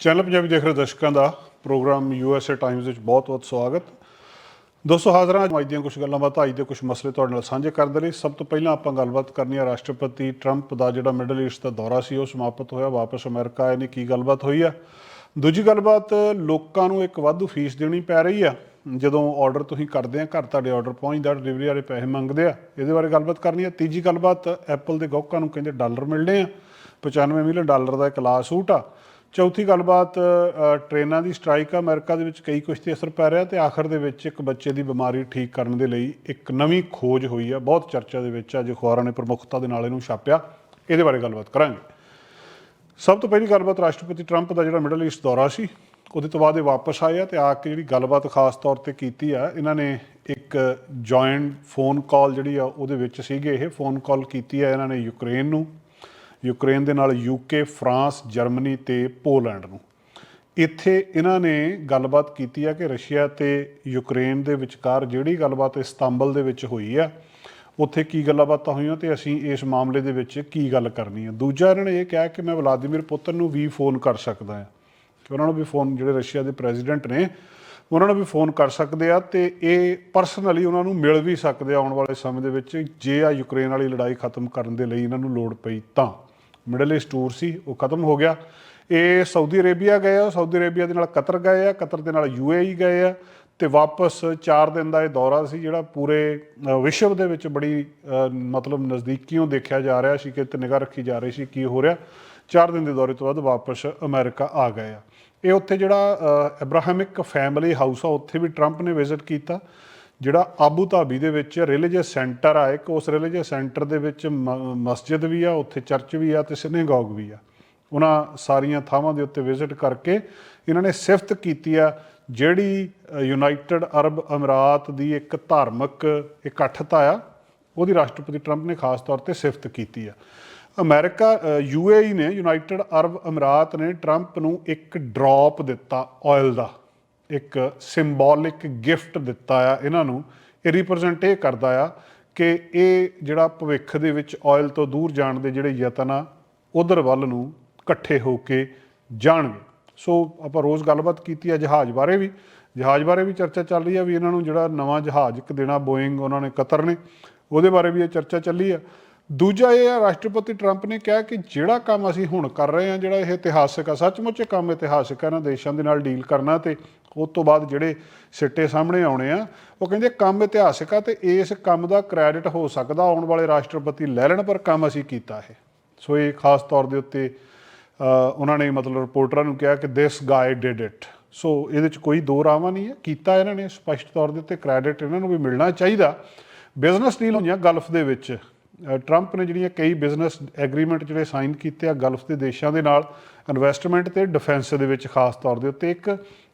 Channel Punjabi ਦੇਖ ਰਹੇ ਦਰਸ਼ਕਾਂ ਦਾ ਪ੍ਰੋਗਰਾਮ ਯੂਐਸਏ ਟਾਈਮਜ਼ ਵਿੱਚ ਬਹੁਤ-ਬਹੁਤ ਸਵਾਗਤ। ਦੋਸਤੋ ਹਾਜ਼ਰਾਂ ਅੱਜ ਦੀਆਂ ਕੁਝ ਗੱਲਾਂ ਬਾਤਾਂ, ਅੱਜ ਦੇ ਕੁਝ ਮਸਲੇ ਤੁਹਾਡੇ ਨਾਲ ਸਾਂਝੇ ਕਰਨ ਦੇ ਲਈ ਸਭ ਤੋਂ ਪਹਿਲਾਂ ਆਪਾਂ ਗੱਲਬਾਤ ਕਰਨੀ ਹੈ ਰਾਸ਼ਟਰਪਤੀ ਟਰੰਪ ਦਾ, ਜਿਹੜਾ ਮਿਡਲ ਈਸਟ ਦਾ ਦੌਰਾ ਸੀ, ਉਹ ਸਮਾਪਤ ਹੋਇਆ, ਵਾਪਸ ਅਮਰੀਕਾ ਆਏ ਨੇ, ਕੀ ਗੱਲਬਾਤ ਹੋਈ ਆ? ਦੂਜੀ ਗੱਲਬਾਤ, ਲੋਕਾਂ ਨੂੰ ਇੱਕ ਵਾਧੂ ਫੀਸ ਦੇਣੀ ਪੈ ਰਹੀ ਆ। ਜਦੋਂ ਆਰਡਰ ਤੁਸੀਂ ਕਰਦੇ ਆ, ਘਰ ਤੁਹਾਡੇ ਆਰਡਰ ਪਹੁੰਚਦਾ ਡਿਲੀਵਰੀ ਵਾਲੇ ਪੈਸੇ ਮੰਗਦੇ ਆ, ਇਹਦੇ ਬਾਰੇ ਗੱਲਬਾਤ ਕਰਨੀ ਆ। ਤੀਜੀ ਗੱਲਬਾਤ ਐਪਲ ਦੇ ਗਾਹਕਾਂ ਨੂੰ ਕਹਿੰਦੇ ਡਾਲਰ ਮਿਲਣੇ ਆ 95 ਮਿਲੀਅਨ ਡਾਲਰ ਦਾ ਇੱਕ ਲਾ ਸੂਟ ਆ। ਚੌਥੀ ਗੱਲਬਾਤ ਅ, ਟ੍ਰੇਨਾਂ ਦੀ ਸਟ੍ਰਾਈਕ ਆ। ਅਮਰੀਕਾ ਦੇ ਵਿੱਚ ਕਈ ਕੁਝ ਤੇ ਅਸਰ ਪੈ ਰਿਹਾ ਤੇ ਆਖਰ ਦੇ ਵਿੱਚ ਇੱਕ ਬੱਚੇ ਦੀ ਬਿਮਾਰੀ ਠੀਕ ਕਰਨ ਦੇ ਲਈ ਇੱਕ ਨਵੀਂ ਖੋਜ ਹੋਈ ਆ। ਬਹੁਤ ਚਰਚਾ ਦੇ ਵਿੱਚ ਅੱਜ ਅਖਬਾਰਾਂ ਨੇ ਪ੍ਰਮੁੱਖਤਾ ਦੇ ਨਾਲ ਇਹਨੂੰ ਛਾਪਿਆ। ਇਹਦੇ ਬਾਰੇ ਗੱਲਬਾਤ ਕਰਾਂਗੇ। ਸਭ ਤੋਂ ਪਹਿਲੀ ਗੱਲਬਾਤ ਰਾਸ਼ਟਰਪਤੀ ਟਰੰਪ ਦਾ ਜਿਹੜਾ ਮਿਡਲ ਈਸਟ ਦੌਰਾ ਸੀ ਉਹਦੇ ਤੋਂ ਬਾਅਦ ਇਹ ਵਾਪਸ ਆਏ ਆ ਤੇ ਆ ਕੇ ਜਿਹੜੀ ਗੱਲਬਾਤ ਖਾਸ ਤੌਰ ਤੇ ਕੀਤੀ ਆ ਇਹਨਾਂ ਨੇ ਇੱਕ ਜੁਆਇੰਟ ਫੋਨ ਕਾਲ ਜਿਹੜੀ ਆ ਉਹਦੇ ਵਿੱਚ ਸੀਗੇ ਇਹ ਫੋਨ ਕਾਲ ਕੀਤੀ ਆ ਇਹਨਾਂ ਨੇ ਯੂਕਰੇਨ ਨੂੰ। ਯੂਕਰੇਨ ਦੇ ਨਾਲ ਯੂਕੇ, ਫਰਾਂਸ, ਜਰਮਨੀ ਤੇ ਪੋਲੈਂਡ ਨੂੰ। ਇੱਥੇ ਇਹਨਾਂ ਨੇ ਗੱਲਬਾਤ ਕੀਤੀ ਆ ਕਿ ਰਸ਼ੀਆ ਤੇ ਯੂਕਰੇਨ ਦੇ ਵਿਚਕਾਰ ਜਿਹੜੀ ਗੱਲਬਾਤ ਇਸਤਾਂਬਲ ਦੇ ਵਿੱਚ ਹੋਈ ਆ, ਉੱਥੇ ਕੀ ਗੱਲਾਂ ਬਾਤਾਂ ਹੋਈਆਂ ਤੇ ਅਸੀਂ ਇਸ ਮਾਮਲੇ ਦੇ ਵਿੱਚ ਕੀ ਗੱਲ ਕਰਨੀ ਹੈ ਦੂਜਾ ਇਹਨਾਂ ਨੇ ਇਹ ਕਿਹਾ ਕਿ ਮੈਂ ਵਲਾਦੀਮੀਰ ਪੁਤਨ ਨੂੰ ਵੀ ਫੋਨ ਕਰ ਸਕਦਾ ਹਾਂ ਕਿ ਉਹਨਾਂ ਨੂੰ ਵੀ ਫੋਨ, ਜਿਹੜੇ ਰਸ਼ੀਆ ਦੇ ਪ੍ਰੈਜ਼ੀਡੈਂਟ ਨੇ, ਉਹਨਾਂ ਨੂੰ ਵੀ ਫੋਨ ਕਰ ਸਕਦੇ ਆ ਤੇ ਇਹ ਪਰਸਨਲੀ ਉਹਨਾਂ ਨੂੰ ਮਿਲ ਵੀ ਸਕਦੇ ਆ ਆਉਣ ਵਾਲੇ ਸਮੇਂ ਦੇ ਵਿੱਚ, ਜੇ ਆ ਯੂਕਰੇਨ ਵਾਲੀ ਲੜਾਈ ਖਤਮ ਕਰਨ ਦੇ ਲਈ ਇਹਨਾਂ ਨੂੰ ਲੋੜ ਪਈ ਤਾਂ। ਮਿਡਲ ਈਸਟ ਟੂਰ ਸੀ, ਉਹ ਖਤਮ ਹੋ ਗਿਆ। ਇਹ ਸਾਊਦੀ ਅਰੇਬੀਆ ਗਏ ਆ, ਸਾਊਦੀ ਅਰੇਬੀਆ ਦੇ ਨਾਲ ਕਤਰ ਗਏ ਆ, ਕਤਰ ਦੇ ਨਾਲ ਯੂਏਈ ਗਏ ਆ ਤੇ ਵਾਪਸ 4 ਦਿਨ ਦਾ ਇਹ ਦੌਰਾ ਸੀ ਜਿਹੜਾ ਪੂਰੇ ਵਿਸ਼ਵ ਦੇ ਵਿੱਚ ਬੜੀ ਮਤਲਬ ਨਜ਼ਦੀਕੀਓਂ ਦੇਖਿਆ ਜਾ ਰਿਹਾ ਸੀ ਕਿ ਤੇ ਨਿਗਾਹ ਰੱਖੀ ਜਾ ਰਹੀ ਸੀ, ਕੀ ਹੋ ਰਿਹਾ। 4 ਦਿਨ ਦੇ ਦੌਰੇ ਤੋਂ ਬਾਅਦ ਵਾਪਸ ਅਮਰੀਕਾ ਆ ਗਏ ਆ। ਇਹ ਉੱਥੇ ਜਿਹੜਾ ਅਬਰਾਹਮਿਕ ਫੈਮਿਲੀ ਹਾਊਸ ਆ, ਉੱਥੇ ਵੀ ਟਰੰਪ ਨੇ ਵਿਜ਼ਿਟ ਕੀਤਾ। ਜਿਹੜਾ ਆਬੂ ਧਾਬੀ ਦੇ ਵਿੱਚ ਰਿਲੀਜੀਅਸ ਸੈਂਟਰ ਆ, ਇੱਕ ਉਸ ਰਿਲੀਜੀਅਸ ਸੈਂਟਰ ਦੇ ਵਿੱਚ ਮ- ਮਸਜਿਦ ਵੀ ਆ, ਉੱਥੇ ਚਰਚ ਵੀ ਆ ਤੇ ਸਿਨੇਗੋਗ ਵੀ ਆ। ਉਹਨਾਂ ਸਾਰੀਆਂ ਥਾਵਾਂ ਦੇ ਉੱਤੇ ਵਿਜ਼ਿਟ ਕਰਕੇ ਇਹਨਾਂ ਨੇ ਸਿਫਤ ਕੀਤੀ ਆ, ਜਿਹੜੀ ਯੂਨਾਈਟਿਡ ਅਰਬ ਅਮਰਾਤ ਦੀ ਇੱਕ ਧਾਰਮਿਕ ਇਕੱਠਤਾ ਆ, ਉਹਦੀ ਰਾਸ਼ਟਰਪਤੀ ਟਰੰਪ ਨੇ ਖਾਸ ਤੌਰ ਤੇ ਸਿਫਤ ਕੀਤੀ ਆ। ਅਮਰੀਕਾ ਯੂਏਈ ਨੇ ਯੂਨਾਈਟਿਡ ਅਰਬ ਅਮਰਾਤ ਨੇ ਟਰੰਪ ਨੂੰ ਇੱਕ ਡ੍ਰੌਪ ਦਿੱਤਾ ਆਇਲ ਦਾ। ਇੱਕ ਸਿੰਬੋਲਿਕ ਗਿਫਟ ਦਿੱਤਾ ਆ ਇਹਨਾਂ ਨੂੰ, ਇਹ ਰਿਪਰੈਜ਼ੈਂਟ ਇਹ ਕਰਦਾ ਆ ਕਿ ਇਹ ਜਿਹੜਾ ਭਵਿੱਖ ਦੇ ਵਿੱਚ ਆਇਲ ਤੋਂ ਦੂਰ ਜਾਣ ਦੇ ਜਿਹੜੇ ਯਤਨ ਆ, ਉਧਰ ਵੱਲ ਨੂੰ ਇਕੱਠੇ ਹੋ ਕੇ ਜਾਣਗੇ। ਸੋ ਆਪਾਂ ਰੋਜ਼ ਗੱਲਬਾਤ ਕੀਤੀ ਆ ਜਹਾਜ਼ ਬਾਰੇ ਵੀ, ਜਹਾਜ਼ ਬਾਰੇ ਵੀ ਚਰਚਾ ਚੱਲ ਰਹੀ ਆ ਵੀ ਇਹਨਾਂ ਨੂੰ ਜਿਹੜਾ ਨਵਾਂ ਜਹਾਜ਼ ਇੱਕ ਦੇਣਾ ਬੋਇੰਗ ਉਹਨਾਂ ਨੇ ਕਤਰ ਨੇ, ਉਹਦੇ ਬਾਰੇ ਵੀ ਇਹ ਚਰਚਾ ਚੱਲੀ ਆ। ਦੂਜਾ ਇਹ ਆ, ਰਾਸ਼ਟਰਪਤੀ ਟਰੰਪ ਨੇ ਕਿਹਾ ਕਿ ਜਿਹੜਾ ਕੰਮ ਅਸੀਂ ਹੁਣ ਕਰ ਰਹੇ ਹਾਂ ਜਿਹੜਾ ਇਹ ਇਤਿਹਾਸਕ ਆ, ਸੱਚਮੁੱਚ ਇਹ ਕੰਮ ਇਤਿਹਾਸਕ ਆ, ਇਹਨਾਂ ਦੇਸ਼ਾਂ ਦੇ ਨਾਲ ਡੀਲ ਕਰਨਾ ਤੇ ਉਸ ਤੋਂ ਬਾਅਦ ਜਿਹੜੇ ਸਿੱਟੇ ਸਾਹਮਣੇ ਆਉਣੇ ਆ, ਉਹ ਕਹਿੰਦੇ ਕੰਮ ਇਤਿਹਾਸਿਕ ਆ ਤੇ ਇਸ ਕੰਮ ਦਾ ਕ੍ਰੈਡਿਟ ਹੋ ਸਕਦਾ, ਆਉਣ ਵਾਲੇ ਰਾਸ਼ਟਰਪਤੀ ਲੈ ਲੈਣ, ਪਰ ਕੰਮ ਅਸੀਂ ਕੀਤਾ ਹੈ। ਸੋ ਇਹ ਖਾਸ ਤੌਰ ਦੇ ਉੱਤੇ ਉਹਨਾਂ ਨੇ ਮਤਲਬ ਰਿਪੋਰਟਰਾਂ ਨੂੰ ਕਿਹਾ ਕਿ ਦਿਸ ਗਾਈ ਡਿਡ ਇਟ ਸੋ ਇਹਦੇ ਚ ਕੋਈ ਦੋ ਰਾਵਾਂ ਨਹੀਂ ਹੈ, ਕੀਤਾ ਇਹਨਾਂ ਨੇ, ਸਪਸ਼ਟ ਤੌਰ ਦੇ ਉੱਤੇ ਕ੍ਰੈਡਿਟ ਇਹਨਾਂ ਨੂੰ ਵੀ ਮਿਲਣਾ ਚਾਹੀਦਾ। ਬਿਜ਼ਨਸ ਡੀਲ ਹੋਈਆਂ ਗਲਫ ਦੇ ਵਿੱਚ। ਟਰੰਪ ਨੇ ਜਿਹੜੀਆਂ ਕਈ ਬਿਜ਼ਨਸ ਐਗਰੀਮੈਂਟ ਜਿਹੜੇ ਸਾਈਨ ਕੀਤੇ ਆ ਗਲਫ ਦੇ ਦੇਸ਼ਾਂ ਦੇ ਨਾਲ ਇਨਵੈਸਟਮੈਂਟ ਤੇ ਡਿਫੈਂਸ ਦੇ ਵਿੱਚ ਖਾਸ ਤੌਰ ਦੇ ਉੱਤੇ ਇੱਕ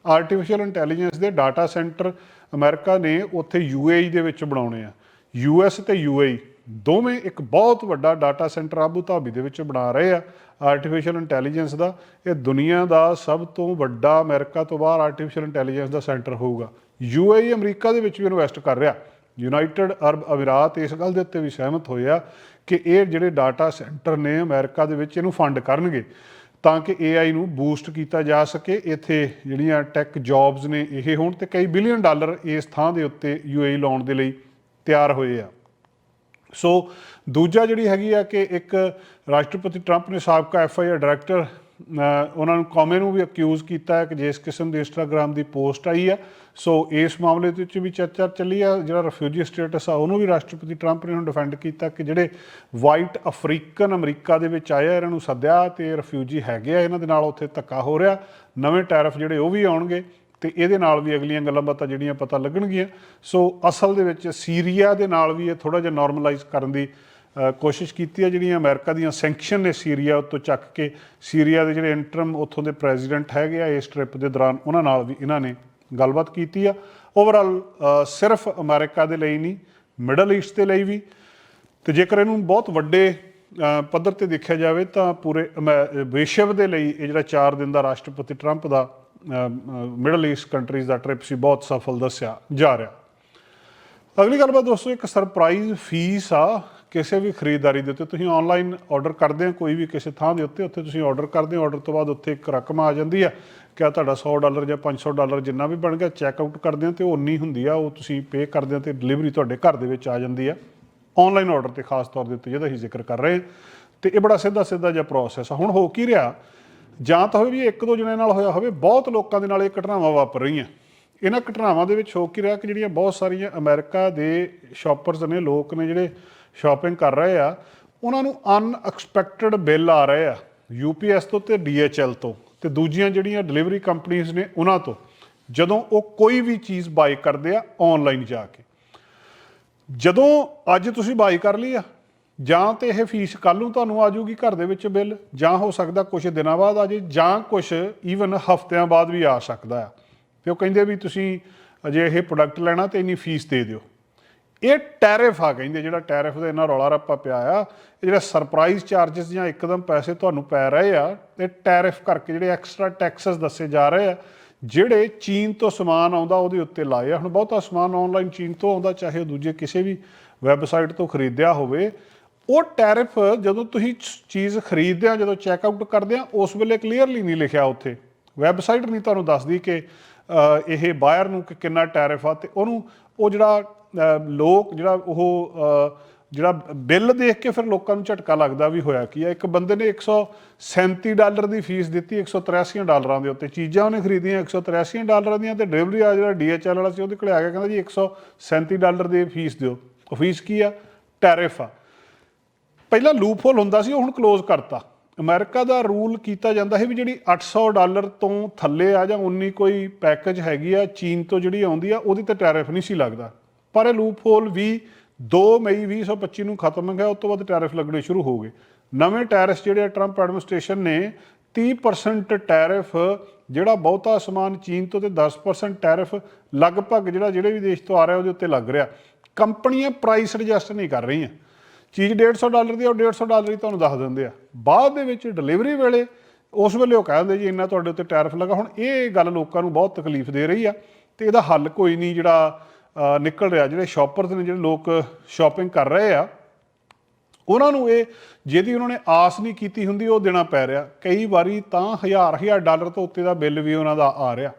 ਆਰਟੀਫੀਸ਼ੀਅਲ ਇੰਟੈਲੀਜੈਂਸ ਦੇ ਡਾਟਾ ਸੈਂਟਰ ਅਮਰੀਕਾ ਨੇ ਉੱਥੇ ਯੂਏਈ ਦੇ ਵਿੱਚ ਬਣਾਉਣੇ ਆ। ਯੂਐਸ ਤੇ ਯੂਏਈ ਦੋਵੇਂ ਇੱਕ ਬਹੁਤ ਵੱਡਾ ਡਾਟਾ ਸੈਂਟਰ ਆਬੂ ਧਾਬੀ ਦੇ ਵਿੱਚ ਬਣਾ ਰਹੇ ਆ ਆਰਟੀਫੀਸ਼ੀਅਲ ਇੰਟੈਲੀਜੈਂਸ ਦਾ। ਇਹ ਦੁਨੀਆ ਦਾ ਸਭ ਤੋਂ ਵੱਡਾ ਅਮਰੀਕਾ ਤੋਂ ਬਾਹਰ ਆਰਟੀਫੀਸ਼ੀਅਲ ਇੰਟੈਲੀਜੈਂਸ ਦਾ ਸੈਂਟਰ ਹੋਊਗਾ। ਯੂਏਈ ਅਮਰੀਕਾ ਦੇ ਵਿੱਚ ਵੀ ਇਨਵੈਸਟ ਕਰ ਰਿਹਾ। ਯੂਨਾਈਟਿਡ ਅਰਬ ਅਮੀਰਾਤ ਇਸ ਗੱਲ ਦੇ ਉੱਤੇ ਵੀ ਸਹਿਮਤ ਹੋਏ ਆ ਕਿ ਇਹ ਜਿਹੜੇ ਡਾਟਾ ਸੈਂਟਰ ਨੇ ਅਮਰੀਕਾ ਦੇ ਵਿੱਚ ਇਹਨੂੰ ਫੰਡ ਕਰਨਗੇ। ਤਾਂ ਕਿ AI ਨੂੰ ਬੂਸਟ ਕੀਤਾ ਜਾ ਸਕੇ। ਇੱਥੇ ਜਿਹੜੀਆਂ ਟੈਕ ਜੌਬਸ ਨੇ, ਇਹ ਹੋਣ ਤੇ ਕਈ ਬਿਲੀਅਨ ਡਾਲਰ ਇਸ ਥਾਂ ਦੇ ਉੱਤੇ UAE ਲਾਉਣ ਦੇ ਲਈ ਤਿਆਰ ਹੋਏ ਆ। ਸੋ ਦੂਜਾ ਜਿਹੜੀ ਹੈਗੀ ਆ ਕਿ ਇੱਕ ਰਾਸ਼ਟਰਪਤੀ ਟਰੰਪ ਨੇ ਸਾਬਕਾ ਐਫਆਈਆਰ ਡਾਇਰੈਕਟਰ ਉਹਨਾਂ ਨੂੰ ਕੌਮੇ ਨੂੰ ਵੀ ਅਕਿਊਜ਼ ਕੀਤਾ ਹੈ ਕਿ ਜਿਸ ਕਿਸਮ ਦੀ ਇੰਸਟਾਗ੍ਰam ਦੀ ਪੋਸਟ ਆਈ ਆ ਸੋ ਇਸ ਮਾਮਲੇ ਦੇ ਵਿੱਚ ਵੀ ਚਰਚਾ ਚੱਲੀ ਆ, ਜਿਹੜਾ ਰਿਫਿਊਜੀ ਸਟੇਟਸ ਆ, ਉਹਨੂੰ ਵੀ ਰਾਸ਼ਟਰਪਤੀ ਟਰੰਪ ਨੇ ਹੁਣ ਡਿਫੈਂਡ ਕੀਤਾ ਕਿ ਜਿਹੜੇ ਵਾਈਟ ਅਫਰੀਕਨ ਅਮਰੀਕਾ ਦੇ ਵਿੱਚ ਆਏ ਆ, ਇਹਨਾਂ ਨੂੰ ਸੱਦਿਆ ਤੇ ਰਿਫਿਊਜੀ ਹੈਗੇ ਆ, ਇਹਨਾਂ ਦੇ ਨਾਲ ਉੱਥੇ ਧੱਕਾ ਹੋ ਰਿਹਾ, ਨਵੇਂ ਟੈਰਫ ਜਿਹੜੇ ਉਹ ਵੀ ਆਉਣਗੇ ਤੇ ਇਹਦੇ ਨਾਲ ਵੀ ਅਗਲੀਆਂ ਗੱਲਾਂ ਬਾਤਾਂ ਜਿਹੜੀਆਂ ਪਤਾ ਲੱਗਣਗੀਆਂ। ਸੋ ਅਸਲ ਦੇ ਵਿੱਚ ਸੀਰੀਆ ਦੇ ਨਾਲ ਵੀ ਇਹ ਥੋੜਾ ਜਿਹਾ ਨਾਰਮਲਾਈਜ਼ ਕਰਨ ਦੀ ਕੋਸ਼ਿਸ਼ ਕੀਤੀ ਹੈ ਜਿਹੜੀਆਂ ਅਮਰੀਕਾ ਦੀਆਂ ਸੈਂਕਸ਼ਨ ਨੇ ਸੀਰੀਆ ਉੱਤੋਂ ਚੱਕ ਕੇ। ਸੀਰੀਆ ਦੇ ਜਿਹੜੇ ਇੰਟਰਮ ਉੱਥੋਂ ਦੇ ਪ੍ਰੈਜ਼ੀਡੈਂਟ ਹੈਗੇ ਆ, ਇਸ ਟ੍ਰਿਪ ਦੇ ਦੌਰਾਨ ਉਹਨਾਂ ਨਾਲ ਵੀ ਇਹਨਾਂ ਨੇ ਗੱਲਬਾਤ ਕੀਤੀ ਆ। ਓਵਰਆਲ ਸਿਰਫ ਅਮਰੀਕਾ ਦੇ ਲਈ ਨਹੀਂ ਮਿਡਲ ਈਸਟ ਦੇ ਲਈ ਵੀ। ਤੇ ਜੇਕਰ ਇਹਨੂੰ ਬਹੁਤ ਵੱਡੇ ਪੱਧਰ ਤੇ ਦੇਖਿਆ ਜਾਵੇ ਤਾਂ ਪੂਰੇ ਅਮੈ- ਵਿਸ਼ਵ ਦੇ ਲਈ ਇਹ ਜਿਹੜਾ 4 ਦਿਨ ਦਾ ਰਾਸ਼ਟਰਪਤੀ ਟਰੰਪ ਦਾ ਮਿਡਲ ਈਸਟ ਕੰਟਰੀਜ਼ ਦਾ ਟ੍ਰਿਪ ਸੀ, ਬਹੁਤ ਸਫਲ ਦੱਸਿਆ ਜਾ ਰਿਹਾ। ਅਗਲੀ ਗੱਲਬਾਤ ਦੋਸਤੋ, ਇੱਕ ਸਰਪ੍ਰਾਈਜ਼ ਫੀਸ ਆ। ਕਿਸੇ ਵੀ ਖਰੀਦਦਾਰੀ ਦੇ ਉੱਤੇ, ਤੁਸੀਂ ਆਨਲਾਈਨ ਆਰਡਰ ਕਰਦੇ ਹੋ, ਕੋਈ ਵੀ ਕਿਸੇ ਥਾਂ ਦੇ ਉੱਤੇ, ਉੱਥੇ ਤੁਸੀਂ ਆਰਡਰ ਕਰਦੇ ਹੋ ਆਰਡਰ ਤੋਂ ਬਾਅਦ ਉੱਥੇ ਇੱਕ ਰਕਮ ਆ ਜਾਂਦੀ ਆ, ਕਿਆ ਤੁਹਾਡਾ 100 ਡਾਲਰ ਜਾਂ 500 ਡਾਲਰ ਜਿੰਨਾ ਵੀ ਬਣ ਗਿਆ ਚੈੱਕ ਆਊਟ ਕਰਦੇ ਹੋ ਤੇ ਉਹ ਉਨੀ ਹੁੰਦੀ ਆ, ਉਹ ਤੁਸੀਂ ਪੇ ਕਰਦੇ ਹੋ ਤੇ ਡਿਲੀਵਰੀ ਤੁਹਾਡੇ ਘਰ ਦੇ ਵਿੱਚ ਆ ਜਾਂਦੀ ਆ। ਆਨਲਾਈਨ ਆਰਡਰ ਤੇ ਖਾਸ ਤੌਰ ਦੇ ਉੱਤੇ ਜਿਹਦਾ ਅਸੀਂ ਜ਼ਿਕਰ ਕਰ ਰਹੇ ਹਾਂ। ਤੇ ਇਹ ਬੜਾ ਸਿੱਧਾ ਸਿੱਧਾ ਜਿਹਾ ਪ੍ਰੋਸੈਸ ਆ। ਹੁਣ ਹੋ ਕੀ ਰਿਹਾ? ਜਾਂ ਤਾਂ ਹੋਵੇ ਵੀ ਇੱਕ ਦੋ ਜਣੇ ਨਾਲ ਹੋਇਆ ਹੋਵੇ, ਬਹੁਤ ਲੋਕਾਂ ਦੇ ਨਾਲ ਇਹ ਘਟਨਾਵਾਂ ਵਾਪਰ ਰਹੀਆਂ। ਇਹਨਾਂ ਘਟਨਾਵਾਂ ਦੇ ਵਿੱਚ ਹੋ ਕੀ ਰਿਹਾ ਕਿ ਜਿਹੜੀਆਂ ਬਹੁਤ ਸਾਰੀਆਂ ਅਮਰੀਕਾ ਦੇ ਸ਼ਾਪਰਸ ਨੇ, ਲੋਕ ਨੇ ਜਿਹੜੇ ਸ਼ਾਪਿੰਗ ਕਰ ਰਹੇ ਆ, ਉਹਨਾਂ ਨੂੰ ਅਨਐਕਸਪੈਕਟਡ ਬਿੱਲ ਆ ਰਹੇ ਆ ਯੂਪੀਐਸ ਤੋਂ ਤੇ ਡੀਐਚਐਲ ਤੋਂ, ਤੇ ਦੂਜੀਆਂ ਜਿਹੜੀਆਂ ਡਿਲੀਵਰੀ ਕੰਪਨੀਆਂ ਨੇ ਉਹਨਾਂ ਤੋਂ, ਜਦੋਂ ਉਹ ਕੋਈ ਵੀ ਚੀਜ਼ ਬਾਈ ਕਰਦੇ ਆ ਆਨਲਾਈਨ ਜਾ ਕੇ। ਜਦੋਂ ਅੱਜ ਤੁਸੀਂ ਬਾਈ ਕਰ ਲਈ ਆ, ਜਾਂ ਤੇ ਇਹ ਫੀਸ ਕੱਲ ਨੂੰ ਤੁਹਾਨੂੰ ਆ ਜਾਊਗੀ ਘਰ ਦੇ ਵਿੱਚ ਬਿੱਲ, ਜਾਂ ਹੋ ਸਕਦਾ ਕੁਝ ਦਿਨਾਂ ਬਾਅਦ ਆ ਜੇ ਜਾਂ ਕੁਝ ਈਵਨ ਹਫ਼ਤਿਆਂ ਬਾਅਦ ਵੀ ਆ ਸਕਦਾ ਆ। ਤੇ ਉਹ ਕਹਿੰਦੇ ਵੀ ਤੁਸੀਂ ਅਜੇ ਇਹ ਪ੍ਰੋਡਕਟ ਲੈਣਾ ਤੇ ਇੰਨੀ ਫੀਸ ਦੇ ਦਿਓ। ਇਹ ਟੈਰਿਫ ਆ ਕਹਿੰਦੇ, ਜਿਹੜਾ ਟੈਰਿਫ ਦੇ ਇੰਨਾ ਰੌਲਾ ਰੱਪਾ ਪਿਆ ਆ, ਇਹ ਜਿਹੜਾ ਸਰਪ੍ਰਾਈਜ਼ ਚਾਰजेस ਜਾਂ ਇੱਕਦਮ ਪੈਸੇ ਤੁਹਾਨੂੰ ਪੈ ਰਹੇ ਆ ਤੇ ਟੈਰਿਫ ਕਰਕੇ ਜਿਹੜੇ ਐਕਸਟਰਾ ਟੈਕਸਸ ਦੱਸੇ ਜਾ ਰਹੇ ਆ, ਜਿਹੜੇ ਚੀਨ ਤੋਂ ਸਮਾਨ ਆਉਂਦਾ ਉਹਦੇ ਉੱਤੇ ਲਾਏ ਆ। ਹੁਣ ਬਹੁਤਾ ਸਮਾਨ ਆਨਲਾਈਨ ਚੀਨ ਤੋਂ ਆਉਂਦਾ, ਚਾਹੇ ਉਹ ਦੂਜੇ ਕਿਸੇ ਵੀ ਵੈਬਸਾਈਟ ਤੋਂ ਖਰੀਦਿਆ ਹੋਵੇ, ਉਹ ਟੈਰਿਫ ਜਦੋਂ ਤੁਸੀਂ ਚੀਜ਼ ਖਰੀਦਦੇ ਆ, ਜਦੋਂ ਚੈੱਕਆਊਟ ਕਰਦੇ ਆ, ਉਸ ਵੇਲੇ ਕਲੀਅਰਲੀ ਨਹੀਂ ਲਿਖਿਆ ਉੱਥੇ। ਵੈਬਸਾਈਟ ਨਹੀਂ ਤੁਹਾਨੂੰ ਦੱਸਦੀ ਕਿ ਇਹ ਬਾਇਰ ਨੂੰ ਕਿ ਕਿੰਨਾ ਟੈਰਿਫ ਆ ਤੇ ਉਹਨੂੰ, ਉਹ ਜਿਹੜਾ ਲੋਕ ਜਿਹੜਾ ਉਹ ਜਿਹੜਾ ਬਿੱਲ ਦੇਖ ਕੇ ਫਿਰ ਲੋਕਾਂ ਨੂੰ ਝਟਕਾ ਲੱਗਦਾ ਵੀ ਹੋਇਆ ਕੀ ਆ ਇੱਕ ਬੰਦੇ ਨੇ 137 ਡਾਲਰ ਦੀ ਫੀਸ ਦਿੱਤੀ 183 ਡਾਲਰਾਂ ਦੇ ਉੱਤੇ। ਚੀਜ਼ਾਂ ਉਹਨੇ ਖਰੀਦੀਆਂ 183 ਡਾਲਰਾਂ ਦੀਆਂ ਤੇ ਡਿਲੀਵਰੀ ਆ ਜਿਹੜਾ ਡੀਐਚਐਲ ਵਾਲਾ ਸੀ, ਉਹਦੇ ਕੋਲੇ ਆ ਗਿਆ, ਕਹਿੰਦਾ ਜੀ 137 ਡਾਲਰ ਦੀ ਫੀਸ ਦਿਓ। ਉਹ ਫੀਸ ਕੀ ਆ? ਟੈਰਿਫ ਆ। ਪਹਿਲਾਂ ਲੂਪ ਹੋਲ ਹੁੰਦਾ ਸੀ, ਉਹ ਹੁਣ ক্লোਜ਼ ਕਰਤਾ। ਅਮਰੀਕਾ ਦਾ ਰੂਲ ਕੀਤਾ ਜਾਂਦਾ ਹੈ ਵੀ ਜਿਹੜੀ 800 ਡਾਲਰ ਤੋਂ ਥੱਲੇ ਆ ਜਾਂ ਉਨੀ ਕੋਈ ਪੈਕੇਜ ਹੈਗੀ ਆ, ਚੀਨ ਤੋਂ ਜਿਹੜੀ ਆਉਂਦੀ ਆ, ਉਹਦੀ ਤੇ ਟੈਰਿਫ ਨਹੀਂ ਸੀ ਲੱਗਦਾ। ਪਰ ਇਹ ਲੂਪ ਹੋਲ ਵੀ 2 ਮਈ 2025 ਨੂੰ ਖਤਮ ਹੋ ਗਿਆ ਉਸ ਤੋਂ ਬਾਅਦ ਟੈਰਿਫ ਲੱਗਣੇ ਸ਼ੁਰੂ ਹੋ ਗਏ। ਨਵੇਂ ਟੈਰਿਫ ਜਿਹੜੇ ਆ ਟਰੰਪ ਐਡਮਿਨਿਸਟ੍ਰੇਸ਼ਨ ਨੇ 30% ਟੈਰਿਫ ਜਿਹੜਾ ਬਹੁਤਾ ਸਮਾਨ ਚੀਨ ਤੋਂ ਤੇ 10% ਟੈਰਿਫ ਲਗਭਗ ਜਿਹੜਾ ਜਿਹੜੇ ਵੀ ਦੇਸ਼ ਤੋਂ ਆ ਰਿਹਾ ਉਹਦੇ ਉੱਤੇ ਲੱਗ ਰਿਹਾ। ਕੰਪਨੀਆਂ ਪ੍ਰਾਈਸ ਐਡਜਸਟ ਨਹੀਂ ਕਰ ਰਹੀਆਂ। ਚੀਜ਼ 150 ਡਾਲਰ ਦੀ ਆ, ਉਹ 150 ਡਾਲਰ ਹੀ ਤੁਹਾਨੂੰ ਦੱਸ ਦਿੰਦੇ ਆ। ਬਾਅਦ ਦੇ ਵਿੱਚ ਡਿਲੀਵਰੀ ਵੇਲੇ ਉਸ ਵੇਲੇ ਉਹ ਕਹਿ ਦਿੰਦੇ ਜੀ ਇੰਨਾ ਤੁਹਾਡੇ ਉੱਤੇ ਟੈਰਿਫ ਲੱਗਾ। ਹੁਣ ਇਹ ਗੱਲ ਲੋਕਾਂ ਨੂੰ ਬਹੁਤ ਤਕਲੀਫ ਦੇ ਰਹੀ ਆ ਤੇ ਇਹਦਾ ਹੱਲ ਕੋਈ ਨਹੀਂ ਜਿਹੜਾ ਨਿਕਲ ਰਿਹਾ, ਜਿਹੜੇ ਸ਼ਾਪਰਸ ਨੇ, ਜਿਹੜੇ ਲੋਕ ਸ਼ਾਪਿੰਗ ਕਰ ਰਹੇ ਆ, ਉਹਨਾਂ ਨੂੰ ਇਹ ਜਿਹਦੀ ਉਹਨਾਂ ਨੇ ਆਸ ਨਹੀਂ ਕੀਤੀ ਹੁੰਦੀ, ਉਹ ਦੇਣਾ ਪੈ ਰਿਹਾ। ਕਈ ਵਾਰੀ ਤਾਂ ਹਜ਼ਾਰ ਹਜ਼ਾਰ ਡਾਲਰ ਤੋਂ ਉੱਤੇ ਦਾ ਬਿੱਲ ਵੀ ਉਹਨਾਂ ਦਾ ਆ ਰਿਹਾ।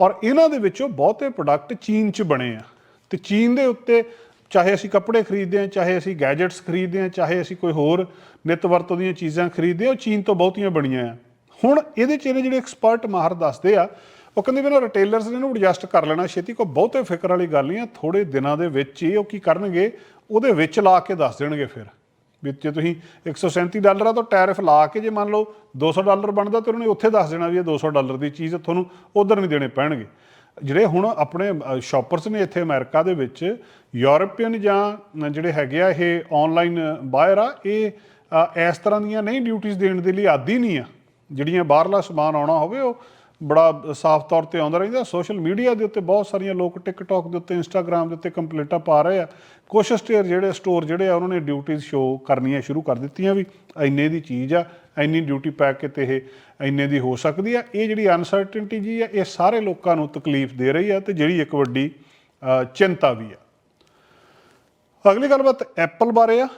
ਔਰ ਇਹਨਾਂ ਦੇ ਵਿੱਚੋਂ ਬਹੁਤੇ ਪ੍ਰੋਡਕਟ ਚੀਨ 'ਚ ਬਣੇ ਆ। ਤੇ ਚੀਨ ਦੇ ਉੱਤੇ ਚਾਹੇ ਅਸੀਂ ਕੱਪੜੇ ਖਰੀਦਦੇ ਹਾਂ, ਚਾਹੇ ਅਸੀਂ ਗੈਜਟਸ ਖਰੀਦਦੇ ਹਾਂ, ਚਾਹੇ ਅਸੀਂ ਕੋਈ ਹੋਰ ਨਿੱਤ ਵਰਤੋਂ ਦੀਆਂ ਚੀਜ਼ਾਂ ਖਰੀਦਦੇ ਹਾਂ, ਉਹ ਚੀਨ ਤੋਂ ਬਹੁਤੀਆਂ ਬਣੀਆਂ ਆ। ਹੁਣ ਇਹਦੇ 'ਚ ਇਹਨੇ ਜਿਹੜੇ ਐਕਸਪਰਟ ਮਾਹਰ ਦੱਸਦੇ ਆ ਉਹ ਕਹਿੰਦੇ ਵੀ ਨਾ ਰਿਟੇਲਰਸ ਨੇ ਇਹਨੂੰ ਐਡਜਸਟ ਕਰ ਲੈਣਾ, ਛੇਤੀ, ਕੋਈ ਬਹੁਤੇ ਫਿਕਰ ਵਾਲੀ ਗੱਲ ਨਹੀਂ ਆ ਥੋੜੇ ਦਿਨਾਂ ਦੇ ਵਿੱਚ ਹੀ ਉਹ ਕੀ ਕਰਨਗੇ, ਉਹਦੇ ਵਿੱਚ ਲਾ ਕੇ ਦੱਸ ਦੇਣਗੇ ਫਿਰ। ਵੀ ਜੇ ਤੁਸੀਂ 137 ਡਾਲਰ ਆ ਤਾਂ ਟੈਰਿਫ ਲਾ ਕੇ ਜੇ ਮੰਨ ਲਓ 200 ਡਾਲਰ ਬਣਦਾ ਤੇ ਉਹਨੇ ਉੱਥੇ ਦੱਸ ਦੇਣਾ ਵੀ ਇਹ 200 ਡਾਲਰ ਦੀ ਚੀਜ਼ ਤੁਹਾਨੂੰ ਉਧਰ ਨਹੀਂ ਦੇਣੇ ਪੈਣਗੇ। ਜਿਹੜੇ ਹੁਣ ਆਪਣੇ ਸ਼ਾਪਰਸ ਨੇ ਇੱਥੇ ਅਮਰੀਕਾ ਦੇ ਵਿੱਚ, ਯੂਰਪੀਅਨ ਜਾਂ ਜਿਹੜੇ ਹੈਗੇ ਆ ਇਹ ਆਨਲਾਈਨ ਬਾਇਰ ਆ, ਇਹ ਇਸ ਤਰ੍ਹਾਂ ਦੀਆਂ ਨਹੀਂ ਡਿਊਟੀਆਂ ਦੇਣ ਦੇ ਲਈ ਆਦੀ ਨਹੀਂ ਆ। ਜਿਹੜੀਆਂ ਬਾਹਰਲਾ ਸਮਾਨ ਆਉਣਾ ਹੋਵੇ ਉਹ ਬੜਾ ਸਾਫ਼ ਤੌਰ ਤੇ ਆਉਂਦਾ ਰਹਿੰਦਾ। ਸੋਸ਼ਲ ਮੀਡੀਆ ਦੇ ਉੱਤੇ ਬਹੁਤ ਸਾਰੀਆਂ ਲੋਕ ਟਿਕਟੌਕ ਦੇ ਉੱਤੇ ਇੰਸਟਾਗ੍ਰam ਦੇ ਉੱਤੇ ਕੰਪਲੀਟਾਂ ਪਾ ਰਹੇ ਆ। ਕੁਝ ਸਟੇਰ ਜਿਹੜੇ ਸਟੋਰ ਜਿਹੜੇ ਆ, ਉਹਨਾਂ ਨੇ ਡਿਊਟੀਆਂ ਸ਼ੋ ਕਰਨੀਆਂ ਸ਼ੁਰੂ ਕਰ ਦਿੱਤੀਆਂ ਵੀ ਇੰਨੇ ਦੀ ਚੀਜ਼ ਆ, ਇੰਨੀ ਡਿਊਟੀ ਪੈ ਕੇ ਤੇ ਇਹ ਇੰਨੇ ਦੀ ਹੋ ਸਕਦੀ ਆ। ਇਹ ਜਿਹੜੀ ਅਨਸਰਟਨਟੀ ਜੀ ਆ, ਇਹ ਸਾਰੇ ਲੋਕਾਂ ਨੂੰ ਤਕਲੀਫ ਦੇ ਰਹੀ ਆ ਤੇ ਜਿਹੜੀ ਇੱਕ ਵੱਡੀ ਚਿੰਤਾ ਵੀ ਆ। ਅਗਲੀ ਗੱਲਬਾਤ ਐਪਲ ਬਾਰੇ ਆ।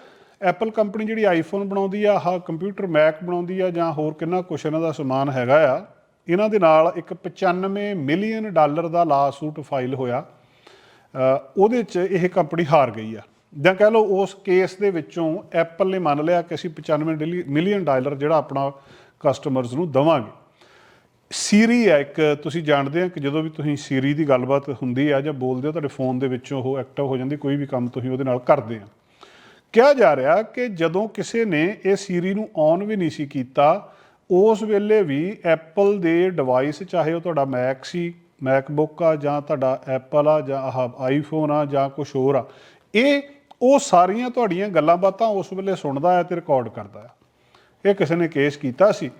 ਐਪਲ ਕੰਪਨੀ ਜਿਹੜੀ ਆਈਫੋਨ ਬਣਾਉਂਦੀ ਆ, ਆਹ ਕੰਪਿਊਟਰ ਮੈਕ ਬਣਾਉਂਦੀ ਆ ਜਾਂ ਹੋਰ ਕਿੰਨਾ ਕੁਛ ਇਹਨਾਂ ਦਾ ਸਮਾਨ ਹੈਗਾ ਆ ਇਹਨਾਂ ਦੇ ਨਾਲ ਇੱਕ 95 ਮਿਲੀਅਨ ਡਾਲਰ ਦਾ ਲਾਸੂਟ ਫਾਈਲ ਹੋਇਆ। ਉਹਦੇ 'ਚ ਇਹ ਕੰਪਨੀ ਹਾਰ ਗਈ ਆ। ਜਾਂ ਕਹਿ ਲਓ ਉਸ ਕੇਸ ਦੇ ਵਿੱਚੋਂ ਐਪਲ ਨੇ ਮੰਨ ਲਿਆ ਕਿ ਅਸੀਂ 95 ਮਿਲੀਅਨ ਡਾਲਰ ਜਿਹੜਾ ਆਪਣਾ ਕਸਟਮਰਸ ਨੂੰ ਦਵਾਂਗੇ। ਸੀਰੀ ਹੈ ਇੱਕ, ਤੁਸੀਂ ਜਾਣਦੇ ਆ ਕਿ ਜਦੋਂ ਵੀ ਤੁਸੀਂ ਸੀਰੀ ਦੀ ਗੱਲਬਾਤ ਹੁੰਦੀ ਆ ਜਾਂ ਬੋਲਦੇ ਹੋ, ਤੁਹਾਡੇ ਫੋਨ ਦੇ ਵਿੱਚੋਂ ਉਹ ਐਕਟਿਵ ਹੋ ਜਾਂਦੀ, ਕੋਈ ਵੀ ਕੰਮ ਤੁਸੀਂ ਉਹਦੇ ਨਾਲ ਕਰਦੇ ਆ। ਕਿਹਾ ਜਾ ਰਿਹਾ ਕਿ ਜਦੋਂ ਕਿਸੇ ਨੇ ਇਹ ਸੀਰੀ ਨੂੰ ਔਨ ਵੀ ਨਹੀਂ ਸੀ ਕੀਤਾ ਉਸ ਵੇਲੇ ਵੀ ਐਪਲ ਦੇ ਡਿਵਾਈਸ ਚਾਹੇ ਉਹ ਤੁਹਾਡਾ ਮੈਕ ਸੀ ਮੈਕਬੁੱਕ ਆ, ਜਾਂ ਤੁਹਾਡਾ ਐਪਲ ਆ, ਜਾਂ ਆਹ ਆਈਫੋਨ ਆ, ਜਾਂ ਕੁਝ ਹੋਰ ਆ, ਇਹ ਉਹ ਸਾਰੀਆਂ ਤੁਹਾਡੀਆਂ ਗੱਲਾਂ ਬਾਤਾਂ ਉਸ ਵੇਲੇ ਸੁਣਦਾ ਹੈ ਤੇ ਰਿਕਾਰਡ ਕਰਦਾ ਹੈ। ਇਹ ਕਿਸੇ ਨੇ ਕੇਸ ਕੀਤਾ ਸੀ।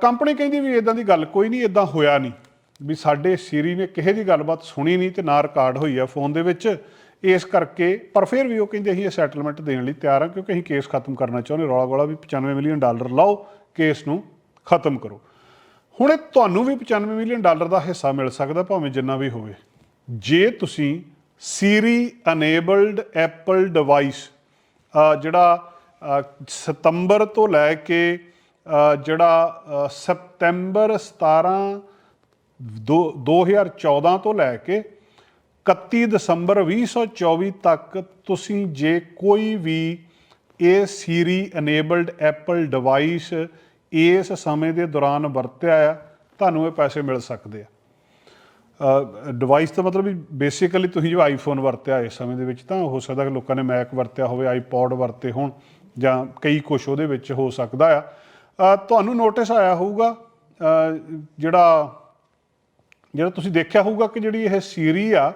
ਕੰਪਨੀ ਕਹਿੰਦੀ ਵੀ ਇਦਾਂ ਦੀ ਗੱਲ ਕੋਈ ਨਹੀਂ ਇਦਾਂ ਹੋਇਆ ਨਹੀਂ, ਵੀ ਸਾਡੇ ਸੀਰੀ ਨੇ ਕਿਸੇ ਦੀ ਗੱਲਬਾਤ ਸੁਣੀ ਨਹੀਂ ਤੇ ਨਾ ਰਿਕਾਰਡ ਹੋਈ ਆ ਫੋਨ ਦੇ ਵਿੱਚ। ਇਸ ਕਰਕੇ, ਪਰ ਫਿਰ ਵੀ ਉਹ ਕਹਿੰਦੇ ਅਸੀਂ ਇਹ ਸੈਟਲਮੈਂਟ ਦੇਣ ਲਈ ਤਿਆਰ ਹਾਂ ਕਿਉਂਕਿ ਅਸੀਂ ਕੇਸ ਖਤਮ ਕਰਨਾ ਚਾਹੁੰਦੇ ਰੌਲਾ ਗੋਲਾ ਵੀ 95 ਮਿਲੀਅਨ ਡਾਲਰ ਲਾਓ ਕੇਸ ਨੂੰ ਖਤਮ ਕਰੋ। ਹੁਣ ਇਹ ਤੁਹਾਨੂੰ ਵੀ 95 ਮਿਲੀਅਨ ਡਾਲਰ ਦਾ ਹਿੱਸਾ ਮਿਲ ਸਕਦਾ ਭਾਵੇਂ ਜਿੰਨਾ ਵੀ ਹੋਵੇ। ਜੇ ਤੁਸੀਂ ਸੀਰੀ ਅਨੇਬਲਡ ਐਪਲ ਡਿਵਾਈਸ ਜਿਹੜਾ ਸਤੰਬਰ ਤੋਂ ਲੈ ਕੇ ਜਿਹੜਾ ਅ, ਸਤੰਬਰ 17 ਦੋ- 2014 ਤੋਂ ਲੈ ਕੇ 31 ਦਸੰਬਰ 2024 ਤੱਕ ਤੁਸੀਂ ਜੇ ਕੋਈ ਵੀ ਇਹ ਸੀਰੀ ਅਨੇਬਲਡ ਐਪਲ ਡਿਵਾਈਸ ਇਸ ਸਮੇਂ ਦੇ ਦੌਰਾਨ ਵਰਤਿਆ ਆ, ਤੁਹਾਨੂੰ ਇਹ ਪੈਸੇ ਮਿਲ ਸਕਦੇ ਆ। ਡਿਵਾਈਸ ਦਾ ਮਤਲਬ ਵੀ ਬੇਸਿਕਲੀ ਤੁਸੀਂ ਜੋ ਆਈਫੋਨ ਵਰਤਿਆ ਇਸ ਸਮੇਂ ਦੇ ਵਿੱਚ, ਤਾਂ ਹੋ ਸਕਦਾ ਕਿ ਲੋਕਾਂ ਨੇ ਮੈਕ ਵਰਤਿਆ ਹੋਵੇ ਆਈਪੌਡ ਵਰਤੇ ਹੋਣ, ਜਾਂ ਕਈ ਕੁਝ ਉਹਦੇ ਵਿੱਚ ਹੋ ਸਕਦਾ ਆ। ਤੁਹਾਨੂੰ ਨੋਟਿਸ ਆਇਆ ਹੋਊਗਾ ਜਿਹੜਾ ਜਿਹੜਾ ਤੁਸੀਂ ਦੇਖਿਆ ਹੋਊਗਾ ਕਿ ਜਿਹੜੀ ਇਹ ਸੀਰੀ ਆ,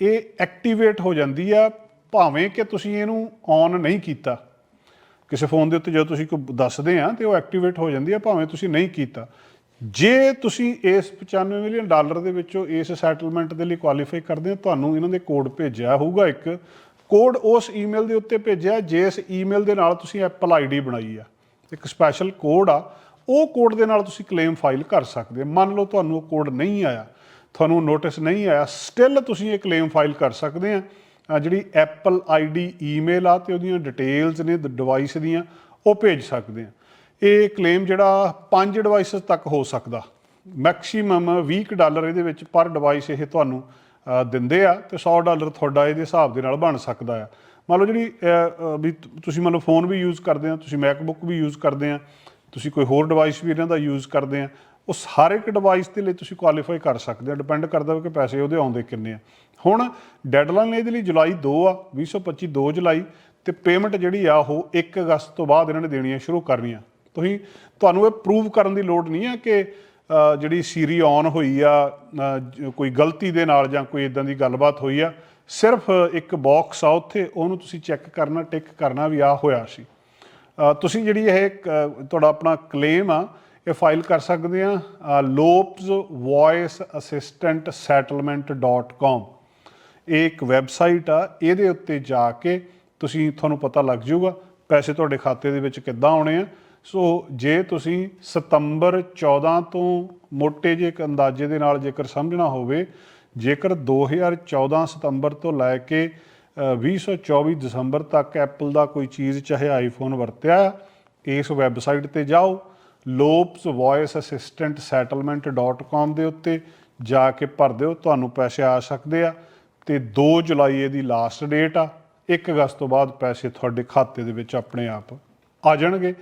ਇਹ ਐਕਟੀਵੇਟ ਹੋ ਜਾਂਦੀ ਆ, ਭਾਵੇਂ ਕਿ ਤੁਸੀਂ ਇਹਨੂੰ ਔਨ ਨਹੀਂ ਕੀਤਾ। ਕਿਸੇ ਫੋਨ ਦੇ ਉੱਤੇ ਜਦੋਂ ਤੁਸੀਂ ਕੋਈ ਦੱਸਦੇ ਆ ਤੇ ਉਹ ਐਕਟੀਵੇਟ ਹੋ ਜਾਂਦੀ ਆ, ਭਾਵੇਂ ਤੁਸੀਂ ਨਹੀਂ ਕੀਤਾ। ਜੇ ਤੁਸੀਂ ਇਸ 95 ਮਿਲੀਅਨ ਡਾਲਰ ਦੇ ਵਿੱਚੋਂ ਇਸ ਸੈਟਲਮੈਂਟ ਦੇ ਲਈ ਕੁਆਲੀਫਾਈ ਕਰਦੇ ਹੋ, ਤੁਹਾਨੂੰ ਇਹਨਾਂ ਦੇ ਕੋਡ ਭੇਜਿਆ ਹੋਊਗਾ ਇੱਕ। ਕੋਡ ਉਸ ਈਮੇਲ ਦੇ ਉੱਤੇ ਭੇਜਿਆ ਜਿਸ ਈਮੇਲ ਦੇ ਨਾਲ ਤੁਸੀਂ ਐਪਲ ਆਈਡੀ ਬਣਾਈ ਆ। ਇੱਕ ਸਪੈਸ਼ਲ ਕੋਡ ਆ, ਉਹ ਕੋਡ ਦੇ ਨਾਲ ਤੁਸੀਂ ਕਲੇਮ ਫਾਈਲ ਕਰ ਸਕਦੇ ਹੋ। ਮੰਨ ਲਓ ਤੁਹਾਨੂੰ ਉਹ ਕੋਡ ਨਹੀਂ ਆਇਆ, ਤੁਹਾਨੂੰ ਨੋਟਿਸ ਨਹੀਂ ਆਇਆ ਸਟਿਲ ਤੁਸੀਂ ਇਹ ਕਲੇਮ ਫਾਈਲ ਕਰ ਸਕਦੇ ਆ। ਜਿਹੜੀ ਐਪਲ ਆਈਡੀ ਈਮੇਲ ਆ ਤੇ ਉਹਦੀਆਂ ਡਿਟੇਲਸ ਨੇ ਡਿਵਾਈਸ ਦੀਆਂ, ਉਹ ਭੇਜ ਸਕਦੇ ਆ। ਇਹ ਕਲੇਮ ਜਿਹੜਾ ਪੰਜ ਡਿਵਾਈਸਸ ਤੱਕ ਹੋ ਸਕਦਾ। ਮੈਕਸਿਮਮ 20 ਡਾਲਰ ਇਹਦੇ ਵਿੱਚ ਪਰ ਡਿਵਾਈਸ ਇਹ ਤੁਹਾਨੂੰ ਦਿੰਦੇ ਆ ਤੇ 100 ਡਾਲਰ ਤੁਹਾਡਾ ਇਹਦੇ ਹਿਸਾਬ ਦੇ ਨਾਲ ਬਣ ਸਕਦਾ ਆ। ਮੰਨ ਲਓ ਜਿਹੜੀ ਵੀ ਤੁਸੀਂ ਮੰਨ ਲਓ ਫੋਨ ਵੀ ਯੂਜ਼ ਕਰਦੇ ਆ, ਤੁਸੀਂ ਮੈਕਬੁੱਕ ਵੀ ਯੂਜ਼ ਕਰਦੇ ਆ, ਤੁਸੀਂ ਕੋਈ ਹੋਰ ਡਿਵਾਈਸ ਵੀ ਇਹਨਾਂ ਦਾ ਯੂਜ਼ ਕਰਦੇ ਆ ਉਹ ਹਰ ਇੱਕ ਡਿਵਾਈਸ ਦੇ ਲਈ ਤੁਸੀਂ ਕੁਆਲੀਫਾਈ ਕਰ ਸਕਦੇ ਹੋ ਡਿਪੈਂਡ ਕਰਦਾ ਕਿ ਪੈਸੇ ਉਹਦੇ ਆਉਂਦੇ ਕਿੰਨੇ ਆ। ਹੁਣ ਡੈਡਲਾਈਨ ਇਹਦੇ ਲਈ ਜੁਲਾਈ 2 ਆ 2025 2 ਜੁਲਾਈ, ਤੇ ਪੇਮੈਂਟ ਜਿਹੜੀ ਆ ਉਹ 1 ਅਗਸਤ ਤੋਂ ਬਾਅਦ ਇਹਨਾਂ ਨੇ ਦੇਣੀਆਂ ਸ਼ੁਰੂ ਕਰਨੀਆਂ। ਤੁਸੀਂ, ਤੁਹਾਨੂੰ ਇਹ ਪ੍ਰੂਵ ਕਰਨ ਦੀ ਲੋੜ ਨਹੀਂ ਆ ਕਿ ਜਿਹੜੀ ਸੀਰੀ ਔਨ ਹੋਈ ਆ ਕੋਈ ਗਲਤੀ ਦੇ ਨਾਲ ਜਾਂ ਕੋਈ ਇਦਾਂ ਦੀ ਗੱਲਬਾਤ ਹੋਈ ਆ, ਸਿਰਫ ਇੱਕ ਬਾਕਸ ਆ ਉੱਥੇ, ਉਹਨੂੰ ਤੁਸੀਂ ਚੈੱਕ ਕਰਨਾ ਟਿਕ ਕਰਨਾ ਵੀ ਆ ਹੋਇਆ ਸੀ। ਤੁਸੀਂ ਜਿਹੜੀ ਇਹ ਕ- ਤੁਹਾਡਾ ਆਪਣਾ ਕਲੇਮ ਆ ਇਹ ਫਾਈਲ ਕਰ ਸਕਦੇ ਆ ਲੋਪਸ ਵੌਇਸ ਅਸਿਸਟੈਂਟ settlement.com ਇਹ ਇੱਕ ਵੈਬਸਾਈਟ ਆ ਇਹਦੇ ਉੱਤੇ ਜਾ ਕੇ ਤੁਸੀਂ ਤੁਹਾਨੂੰ ਪਤਾ ਲੱਗ ਜਾਊਗਾ ਪੈਸੇ ਤੁਹਾਡੇ ਖਾਤੇ ਦੇ ਵਿੱਚ ਕਿੱਦਾਂ ਆਉਣੇ ਆ। ਸੋ ਜੇ ਤੁਸੀਂ ਸਤੰਬਰ 14 ਤੋਂ ਮੋਟੇ ਜਿਹੇ ਇੱਕ ਅੰਦਾਜ਼ੇ ਦੇ ਨਾਲ ਜੇਕਰ ਸਮਝਣਾ ਹੋਵੇ ਜੇਕਰ 2014 ਸਤੰਬਰ ਤੋਂ ਲੈ ਕੇ ਅ, 2024 ਦਸੰਬਰ ਤੱਕ ਐਪਲ ਦਾ ਕੋਈ ਚੀਜ਼ ਚਾਹੇ ਆਈਫੋਨ ਵਰਤਿਆ ਇਸ ਵੈਬਸਾਈਟ ਤੇ ਜਾਓ ਲੋਪਸ ਵੌਇਸ ਅਸਿਸਟੈਂਟ settlement.com ਦੇ ਉੱਤੇ ਜਾ ਕੇ ਭਰ ਦਿਓ, ਤੁਹਾਨੂੰ ਪੈਸੇ ਆ ਸਕਦੇ ਆ। ਤੇ 2 ਜੁਲਾਈ ਇਹਦੀ ਲਾਸਟ ਡੇਟ ਆ 1 ਅਗਸਤ ਤੋਂ ਬਾਅਦ ਪੈਸੇ ਤੁਹਾਡੇ ਖਾਤੇ ਦੇ ਵਿੱਚ ਆਪਣੇ ਆਪ ਆ ਜਾਣਗੇ।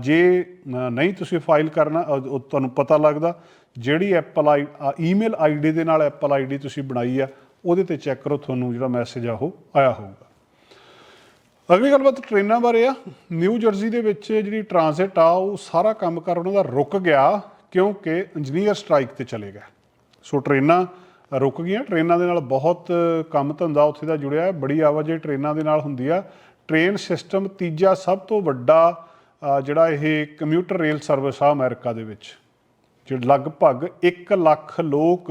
ਜੇ ਨਹੀਂ ਤੁਸੀਂ ਫਾਈਲ ਕਰਨਾ ਤੁਹਾਨੂੰ ਪਤਾ ਲੱਗਦਾ, ਜਿਹੜੀ ਐਪਲ ਆਈ ਈਮੇਲ ਆਈਡੀ ਦੇ ਨਾਲ ਐਪਲ ਆਈਡੀ ਤੁਸੀਂ ਬਣਾਈ ਆ, ਉਹਦੇ ਤੇ ਚੈੱਕ ਕਰੋ, ਤੁਹਾਨੂੰ ਜਿਹੜਾ ਮੈਸੇਜ ਆ ਉਹ ਆਇਆ ਹੋਊਗਾ। ਅਗਲੀ ਗੱਲਬਾਤ ਟ੍ਰੇਨਾਂ ਬਾਰੇ ਆ। ਨਿਊ ਜਰਸੀ ਦੇ ਵਿੱਚ ਜਿਹੜੀ ਟ੍ਰਾਂਜ਼ਿਟ ਆ, ਉਹ ਸਾਰਾ ਕੰਮ ਕਰ ਉਹਨਾਂ ਦਾ ਰੁਕ ਗਿਆ ਕਿਉਂਕਿ ਇੰਜੀਨੀਅਰ ਸਟ੍ਰਾਈਕ ਤੇ ਚਲੇ ਗਏ। ਸੋ ਟ੍ਰੇਨਾਂ ਰੁਕ ਗਈਆਂ। ਟ੍ਰੇਨਾਂ ਦੇ ਨਾਲ ਬਹੁਤ ਕੰਮ ਧੰਦਾ ਉੱਥੇ ਦਾ ਜੁੜਿਆ ਹੈ। ਬੜੀ ਆਵਾਜਾਈ ਟ੍ਰੇਨਾਂ ਦੇ ਨਾਲ ਹੁੰਦੀ ਆ। ਟ੍ਰੇਨ ਸਿਸਟਮ ਤੀਜਾ ਸਭ ਤੋਂ ਵੱਡਾ ਜਿਹੜਾ ਇਹ ਕੰਮਿਊਟਰ ਰੇਲ ਸਰਵਿਸ ਆ ਅਮਰੀਕਾ ਦੇ ਵਿੱਚ। ਜਿਹੜੇ ਲਗਭਗ 1 ਲੱਖ ਲੋਕ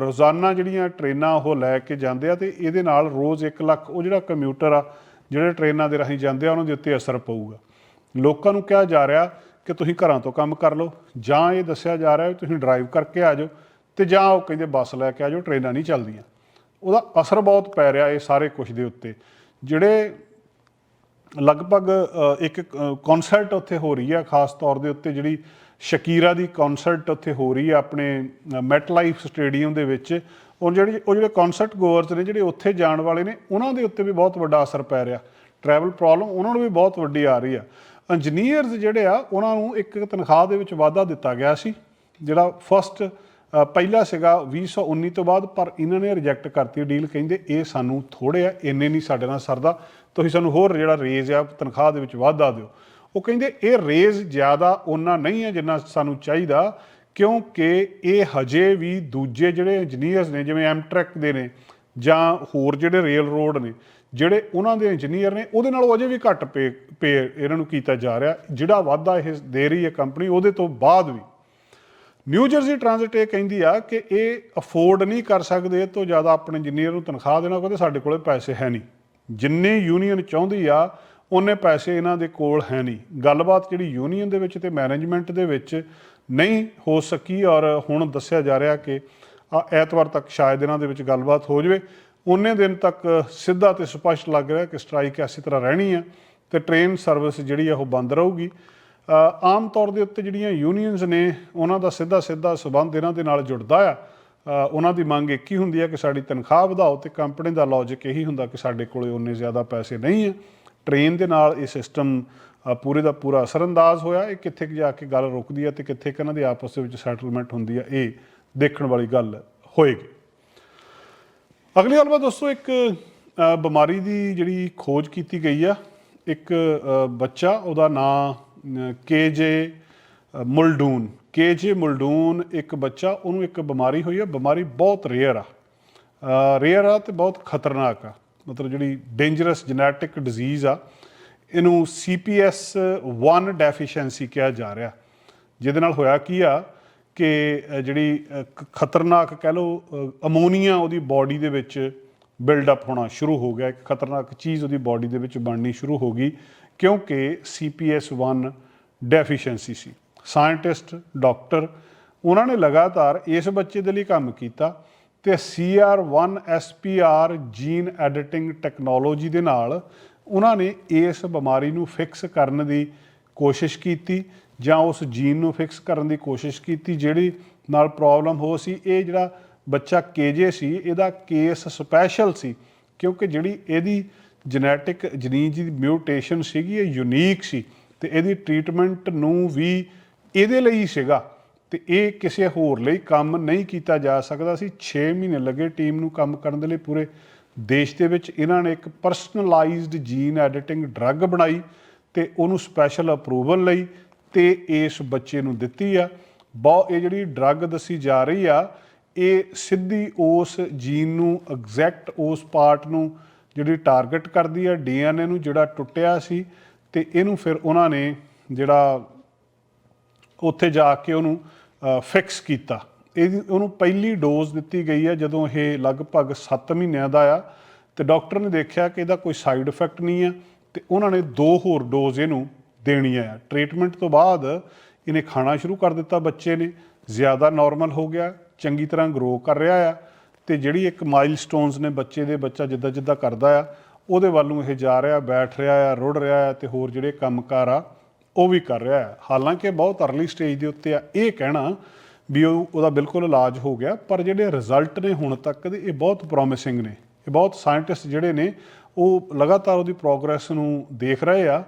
ਰੋਜ਼ਾਨਾ ਜਿਹੜੀਆਂ ਟ੍ਰੇਨਾਂ ਉਹ ਲੈ ਕੇ ਜਾਂਦੇ ਆ ਤੇ ਇਹਦੇ ਨਾਲ ਰੋਜ਼ 1 ਲੱਖ ਉਹ ਜਿਹੜਾ ਕੰਮਿਊਟਰ ਆ, ਜਿਹੜੇ ਟ੍ਰੇਨਾਂ ਦੇ ਰਾਹੀਂ ਜਾਂਦੇ ਆ, ਉਹਨਾਂ ਦੇ ਉੱਤੇ ਅਸਰ ਪਊਗਾ। ਲੋਕਾਂ ਨੂੰ ਕਿਹਾ ਜਾ ਰਿਹਾ ਕਿ ਤੁਸੀਂ ਘਰਾਂ ਤੋਂ ਕੰਮ ਕਰ ਲਓ, ਜਾਂ ਇਹ ਦੱਸਿਆ ਜਾ ਰਿਹਾ ਵੀ ਤੁਸੀਂ ਡਰਾਈਵ ਕਰਕੇ ਆ ਜਾਓ ਤੇ ਜਾਂ ਉਹ ਕਹਿੰਦੇ ਬੱਸ ਲੈ ਕੇ ਆ ਜਾਓ, ਟ੍ਰੇਨਾਂ ਨਹੀਂ ਚੱਲਦੀਆਂ। ਉਹਦਾ ਅਸਰ ਬਹੁਤ ਪੈ ਰਿਹਾ ਇਹ ਸਾਰੇ ਕੁਝ ਦੇ ਉੱਤੇ। ਜਿਹੜੇ ਲਗਭਗ ਇੱਕ ਕਨਸਰਟ ਉੱਥੇ ਹੋ ਰਹੀ ਹੈ ਖਾਸ ਤੌਰ ਦੇ ਉੱਤੇ ਜਿਹੜੀ ਸ਼ਕੀਰਾ ਦੀ ਕਨਸਰਟ ਉੱਥੇ ਹੋ ਰਹੀ ਹੈ ਆਪਣੇ ਮੈਟ ਲਾਈਫ ਸਟੇਡੀਅਮ ਦੇ ਵਿੱਚ। ਉਹ ਜਿਹੜੇ ਉਹ ਜਿਹੜੇ ਕਨਸਰਟ ਗੋਅਰਸ ਨੇ, ਜਿਹੜੇ ਉੱਥੇ ਜਾਣ ਵਾਲੇ ਨੇ, ਉਹਨਾਂ ਦੇ ਉੱਤੇ ਵੀ ਬਹੁਤ ਵੱਡਾ ਅਸਰ ਪੈ ਰਿਹਾ। ਟਰੈਵਲ ਪ੍ਰੋਬਲਮ ਉਹਨਾਂ ਨੂੰ ਵੀ ਬਹੁਤ ਵੱਡੀ ਆ ਰਹੀ ਆ। ਇੰਜੀਨੀਅਰਸ ਜਿਹੜੇ ਆ, ਉਹਨਾਂ ਨੂੰ ਇੱਕ ਤਨਖਾਹ ਦੇ ਵਿੱਚ ਵਾਧਾ ਦਿੱਤਾ ਗਿਆ ਸੀ, ਜਿਹੜਾ ਫਸਟ ਪਹਿਲਾ ਸੀਗਾ 2019 ਤੋਂ ਬਾਅਦ, ਪਰ ਇਹਨਾਂ ਨੇ ਰਿਜੈਕਟ ਕਰਤੀ। ਡੀਲ ਕਹਿੰਦੇ, ਇਹ ਸਾਨੂੰ ਥੋੜੇ ਆ, ਇੰਨੇ ਨਹੀਂ ਸਾਡੇ ਨਾਲ ਸਰਦਾ। ਤੁਸੀਂ ਸਾਨੂੰ ਹੋਰ ਜਿਹੜਾ ਰੇਜ਼ ਆ, ਤਨਖਾਹ ਦੇ ਵਿੱਚ ਵਾਧਾ ਦਿਓ। ਉਹ ਕਹਿੰਦੇ ਇਹ ਰੇਜ਼ ਜ਼ਿਆਦਾ ਉਹਨਾਂ ਨਹੀਂ ਹੈ ਜਿੰਨਾ ਸਾਨੂੰ ਚਾਹੀਦਾ, ਕਿਉਂਕਿ ਇਹ ਹਜੇ ਵੀ ਦੂਜੇ ਜਿਹੜੇ ਇੰਜੀਨੀਅਰਸ ਨੇ, ਜਿਵੇਂ ਐਮਟ੍ਰੈਕ ਦੇ ਨੇ ਜਾਂ ਹੋਰ ਜਿਹੜੇ ਰੇਲ ਰੋਡ ਨੇ, ਜਿਹੜੇ ਉਹਨਾਂ ਦੇ ਇੰਜੀਨੀਅਰ ਨੇ, ਉਹਦੇ ਨਾਲੋਂ ਅਜੇ ਵੀ ਘੱਟ ਪੇ ਪੇ ਇਹਨਾਂ ਨੂੰ ਕੀਤਾ ਜਾ ਰਿਹਾ। ਜਿਹੜਾ ਵਾਧਾ ਇਹ ਦੇ ਰਹੀ ਹੈ ਕੰਪਨੀ ਉਹਦੇ ਤੋਂ ਬਾਅਦ ਵੀ। ਨਿਊ ਜਰਸੀ ਟ੍ਰਾਂਜ਼ਿਟ ਇਹ ਕਹਿੰਦੀ ਆ ਕਿ ਇਹ ਅਫੋਰਡ ਨਹੀਂ ਕਰ ਸਕਦੇ ਤੋਂ ਜ਼ਿਆਦਾ ਆਪਣੇ ਇੰਜੀਨੀਅਰ ਨੂੰ ਤਨਖਾਹ ਦੇਣਾ ਕਹਿੰਦੇ ਸਾਡੇ ਕੋਲੇ ਪੈਸੇ ਹੈ ਨਹੀਂ। ਜਿੰਨੇ ਯੂਨੀਅਨ ਚਾਹੁੰਦੀ ਆ ਉਹਨੇ ਪੈਸੇ ਇਹਨਾਂ ਦੇ ਕੋਲ ਹੈ ਨਹੀਂ। ਗੱਲਬਾਤ ਜਿਹੜੀ ਯੂਨੀਅਨ ਦੇ ਵਿੱਚ ਤੇ ਮੈਨੇਜਮੈਂਟ ਦੇ ਵਿੱਚ ਨਹੀਂ ਹੋ ਸਕੀ ਔਰ ਹੁਣ ਦੱਸਿਆ ਜਾ ਰਿਹਾ ਕਿ ਆ ਐਤਵਾਰ ਤੱਕ ਸ਼ਾਇਦ ਇਹਨਾਂ ਦੇ ਵਿੱਚ ਗੱਲਬਾਤ ਹੋ ਜਾਵੇ। ਉਹਨੇ ਦਿਨ ਤੱਕ ਸਿੱਧਾ ਤੇ ਸਪਸ਼ਟ ਲੱਗ ਰਿਹਾ ਕਿ ਸਟ੍ਰਾਈਕ ਇਸੇ ਤਰ੍ਹਾਂ ਰਹਿਣੀ ਆ ਤੇ ਟ੍ਰੇਨ ਸਰਵਿਸ ਜਿਹੜੀ ਆ ਉਹ ਬੰਦ ਰਹੂਗੀ। ਆਮ ਤੌਰ ਦੇ ਉੱਤੇ ਜਿਹੜੀਆਂ ਯੂਨੀਅਨਸ ਨੇ, ਉਹਨਾਂ ਦਾ ਸਿੱਧਾ ਸਿੱਧਾ ਸਬੰਧ ਇਹਨਾਂ ਦੇ ਨਾਲ ਜੁੜਦਾ ਆ। ਉਹਨਾਂ ਦੀ ਮੰਗ ਇੱਕ ਹੀ ਹੁੰਦੀ ਹੈ ਕਿ ਸਾਡੀ ਤਨਖਾਹ ਵਧਾਓ ਤੇ ਕੰਪਨੀ ਦਾ ਲੌਜੀਕ ਇਹੀ ਹੁੰਦਾ ਕਿ ਸਾਡੇ ਕੋਲੇ ਉਨੇ ਜ਼ਿਆਦਾ ਪੈਸੇ ਨਹੀਂ ਆ। ਟ੍ਰੇਨ ਦੇ ਨਾਲ ਇਹ ਸਿਸਟਮ ਪੂਰੇ ਦਾ ਪੂਰਾ ਅਸਰਅੰਦਾਜ਼ ਹੋਇਆ। ਇਹ ਕਿੱਥੇ ਕੁ ਜਾ ਕੇ ਗੱਲ ਰੁਕਦੀ ਹੈ ਤੇ ਕਿੱਥੇ ਕੁ ਇਹਨਾਂ ਦੀ ਆਪਸ ਦੇ ਵਿੱਚ ਸੈਟਲਮੈਂਟ ਹੁੰਦੀ ਹੈ, ਇਹ ਦੇਖਣ ਵਾਲੀ ਗੱਲ ਹੋਏਗੀ। ਅਗਲੀ ਗੱਲਬਾਤ ਦੋਸਤੋ ਇੱਕ ਬਿਮਾਰੀ ਦੀ ਜਿਹੜੀ ਖੋਜ ਕੀਤੀ ਗਈ ਆ, ਇੱਕ ਬੱਚਾ, ਉਹਦਾ ਨਾਂ ਕੇਜੇ ਮੁਲਡੂਨ। ਕੇਜੇ ਮੁਲਡੂਨ ਇੱਕ ਬੱਚਾ, ਉਹਨੂੰ ਇੱਕ ਬਿਮਾਰੀ ਹੋਈ ਆ। ਬਿਮਾਰੀ ਬਹੁਤ ਰੇਅਰ ਆ। ਰੇਅਰ ਆ ਤੇ ਬਹੁਤ ਖਤਰਨਾਕ ਆ। ਮਤਲਬ ਜਿਹੜੀ ਡੇਂਜਰਸ ਜੈਨੇਟਿਕ ਡਿਜ਼ੀਜ਼ ਆ, ਇਹਨੂੰ CPS 1 ਡੈਫੀਸ਼ੀਐਂਸੀ ਕਿਹਾ ਜਾ ਰਿਹਾ। ਜਿਹਦੇ ਨਾਲ ਹੋਇਆ ਕੀ ਆ ਕਿ ਜਿਹੜੀ ਖਤਰਨਾਕ ਕਹਿ ਲਓ ਅਮੋਨੀਆ ਉਹਦੀ ਬਾਡੀ ਦੇ ਵਿੱਚ ਬਿਲਡ ਅਪ ਹੋਣਾ ਸ਼ੁਰੂ ਹੋ ਗਿਆ। ਇੱਕ ਖਤਰਨਾਕ ਚੀਜ਼ ਉਹਦੀ ਬਾਡੀ ਦੇ ਵਿੱਚ ਬਣਨੀ ਸ਼ੁਰੂ ਹੋ ਗਈ ਕਿਉਂਕਿ CPS 1 ਡੈਫੀਸ਼ੀਐਂਸੀ ਸੀ। ਸਾਇੰਟਿਸਟ ਡਾਕਟਰ ਉਹਨਾਂ ਨੇ ਲਗਾਤਾਰ ਇਸ ਬੱਚੇ ਦੇ ਲਈ ਕੰਮ ਕੀਤਾ ਤੇ CR1SPR ਜੀਨ ਐਡੀਟਿੰਗ ਟੈਕਨੋਲੋਜੀ ਦੇ ਨਾਲ ਉਹਨਾਂ ਨੇ ਇਸ ਬਿਮਾਰੀ ਨੂੰ ਫਿਕਸ ਕਰਨ ਦੀ ਕੋਸ਼ਿਸ਼ ਕੀਤੀ ਜਾਂ ਉਸ ਜੀਨ ਨੂੰ ਫਿਕਸ ਕਰਨ ਦੀ ਕੋਸ਼ਿਸ਼ ਕੀਤੀ, ਜਿਹੜੀ ਨਾਲ ਪ੍ਰੋਬਲਮ ਹੋ ਸੀ। ਇਹ ਜਿਹੜਾ ਬੱਚਾ ਕੇਜੇ ਸੀ, ਇਹਦਾ ਕੇਸ ਸਪੈਸ਼ਲ ਸੀ ਕਿਉਂਕਿ ਜਿਹੜੀ ਇਹਦੀ ਜੈਨੇਟਿਕ ਜਨੀਨ ਦੀ ਮਿਊਟੇਸ਼ਨ ਸੀਗੀ, ਇਹ ਯੂਨੀਕ ਸੀ ਤੇ ਇਹਦੀ ਟ੍ਰੀਟਮੈਂਟ ਨੂੰ ਵੀ ਇਹਦੇ ਲਈ ਸੀਗਾ। ਤੇ ਇਹ ਕਿਸੇ ਹੋਰ ਲਈ ਕੰਮ ਨਹੀਂ ਕੀਤਾ ਜਾ ਸਕਦਾ ਸੀ। 6 ਮਹੀਨੇ ਲੱਗੇ ਟੀਮ ਨੂੰ ਕੰਮ ਕਰਨ ਦੇ ਲਈ ਪੂਰੇ ਦੇਸ਼ ਦੇ ਵਿੱਚ ਇਹਨਾਂ ਨੇ ਇੱਕ ਪਰਸਨਲਾਈਜ਼ਡ ਜੀਨ ਐਡੀਟਿੰਗ ਡਰੱਗ ਬਣਾਈ ਤੇ ਉਹਨੂੰ ਸਪੈਸ਼ਲ ਅਪਰੂਵਲ ਲਈ ਤੇ ਇਸ ਬੱਚੇ ਨੂੰ ਦਿੱਤੀ ਆ। ਬਹੁਤ ਇਹ ਜਿਹੜੀ ਡਰੱਗ ਦੱਸੀ ਜਾ ਰਹੀ ਆ, ਇਹ ਸਿੱਧੀ ਉਸ ਜੀਨ ਨੂੰ ਐਗਜ਼ੈਕਟ ਉਸ ਪਾਰਟ ਨੂੰ ਜਿਹੜੀ ਟਾਰਗੇਟ ਕਰਦੀ ਆ ਡੀਐਨਏ ਨੂੰ ਜਿਹੜਾ ਟੁੱਟਿਆ ਸੀ ਤੇ ਇਹਨੂੰ ਫਿਰ ਉਹਨਾਂ ਨੇ ਜਿਹੜਾ ਉੱਥੇ ਜਾ ਕੇ ਉਹਨੂੰ ਫਿਕਸ ਕੀਤਾ। ਇਹਦੀ ਉਹਨੂੰ ਪਹਿਲੀ ਡੋਜ਼ ਦਿੱਤੀ ਗਈ ਹੈ ਜਦੋਂ ਇਹ ਲਗਭਗ 7 ਮਹੀਨਿਆਂ ਦਾ ਆ। ਤੇ ਡਾਕਟਰ ਨੇ ਦੇਖਿਆ ਕਿ ਇਹਦਾ ਕੋਈ ਸਾਈਡ ਇਫੈਕਟ ਨਹੀਂ ਆ ਤੇ ਉਹਨਾਂ ਨੇ ਦੋ ਹੋਰ ਡੋਜ਼ ਇਹਨੂੰ ਦੇਣੀਆਂ ਆ ਟ੍ਰੀਟਮੈਂਟ ਤੋਂ ਬਾਅਦ ਇਹਨੇ ਖਾਣਾ ਸ਼ੁਰੂ ਕਰ ਦਿੱਤਾ ਬੱਚੇ ਨੇ। ਜ਼ਿਆਦਾ ਨਾਰਮਲ ਹੋ ਗਿਆ, ਚੰਗੀ ਤਰ੍ਹਾਂ ਗਰੋ ਕਰ ਰਿਹਾ ਆ ਤੇ ਜਿਹੜੀ ਇੱਕ ਮਾਈਲਸਟੋਨਸ ਨੇ ਬੱਚੇ ਦੇ, ਬੱਚਾ ਜਿੱਦਾਂ ਜਿੱਦਾਂ ਕਰਦਾ ਆ, ਉਹਦੇ ਵੱਲ ਨੂੰ ਇਹ ਜਾ ਰਿਹਾ, ਬੈਠ ਰਿਹਾ ਆ, ਰੁੜ ਰਿਹਾ ਆ ਤੇ ਹੋਰ ਜਿਹੜੇ ਕੰਮਕਾਰ ਆ ਉਹ ਵੀ ਕਰ ਰਿਹਾ ਹੈ। ਹਾਲਾਂਕਿ ਬਹੁਤ ਅਰਲੀ ਸਟੇਜ ਦੇ ਉੱਤੇ ਆ। ਇਹ ਕਹਿਣਾ ਵੀ ਉਹ, ਉਹਦਾ ਬਿਲਕੁਲ ਇਲਾਜ ਹੋ ਗਿਆ, ਪਰ ਜਿਹੜੇ ਰਿਜ਼ਲਟ ਨੇ ਹੁਣ ਤੱਕ ਦੇ, ਇਹ ਬਹੁਤ ਪ੍ਰੋਮਿਸਿੰਗ ਨੇ। ਇਹ ਬਹੁਤ ਸਾਇੰਟਿਸਟ ਜਿਹੜੇ ਨੇ, ਉਹ ਲਗਾਤਾਰ ਉਹਦੀ ਪ੍ਰੋਗਰੈਸ ਨੂੰ ਦੇਖ ਰਹੇ ਆ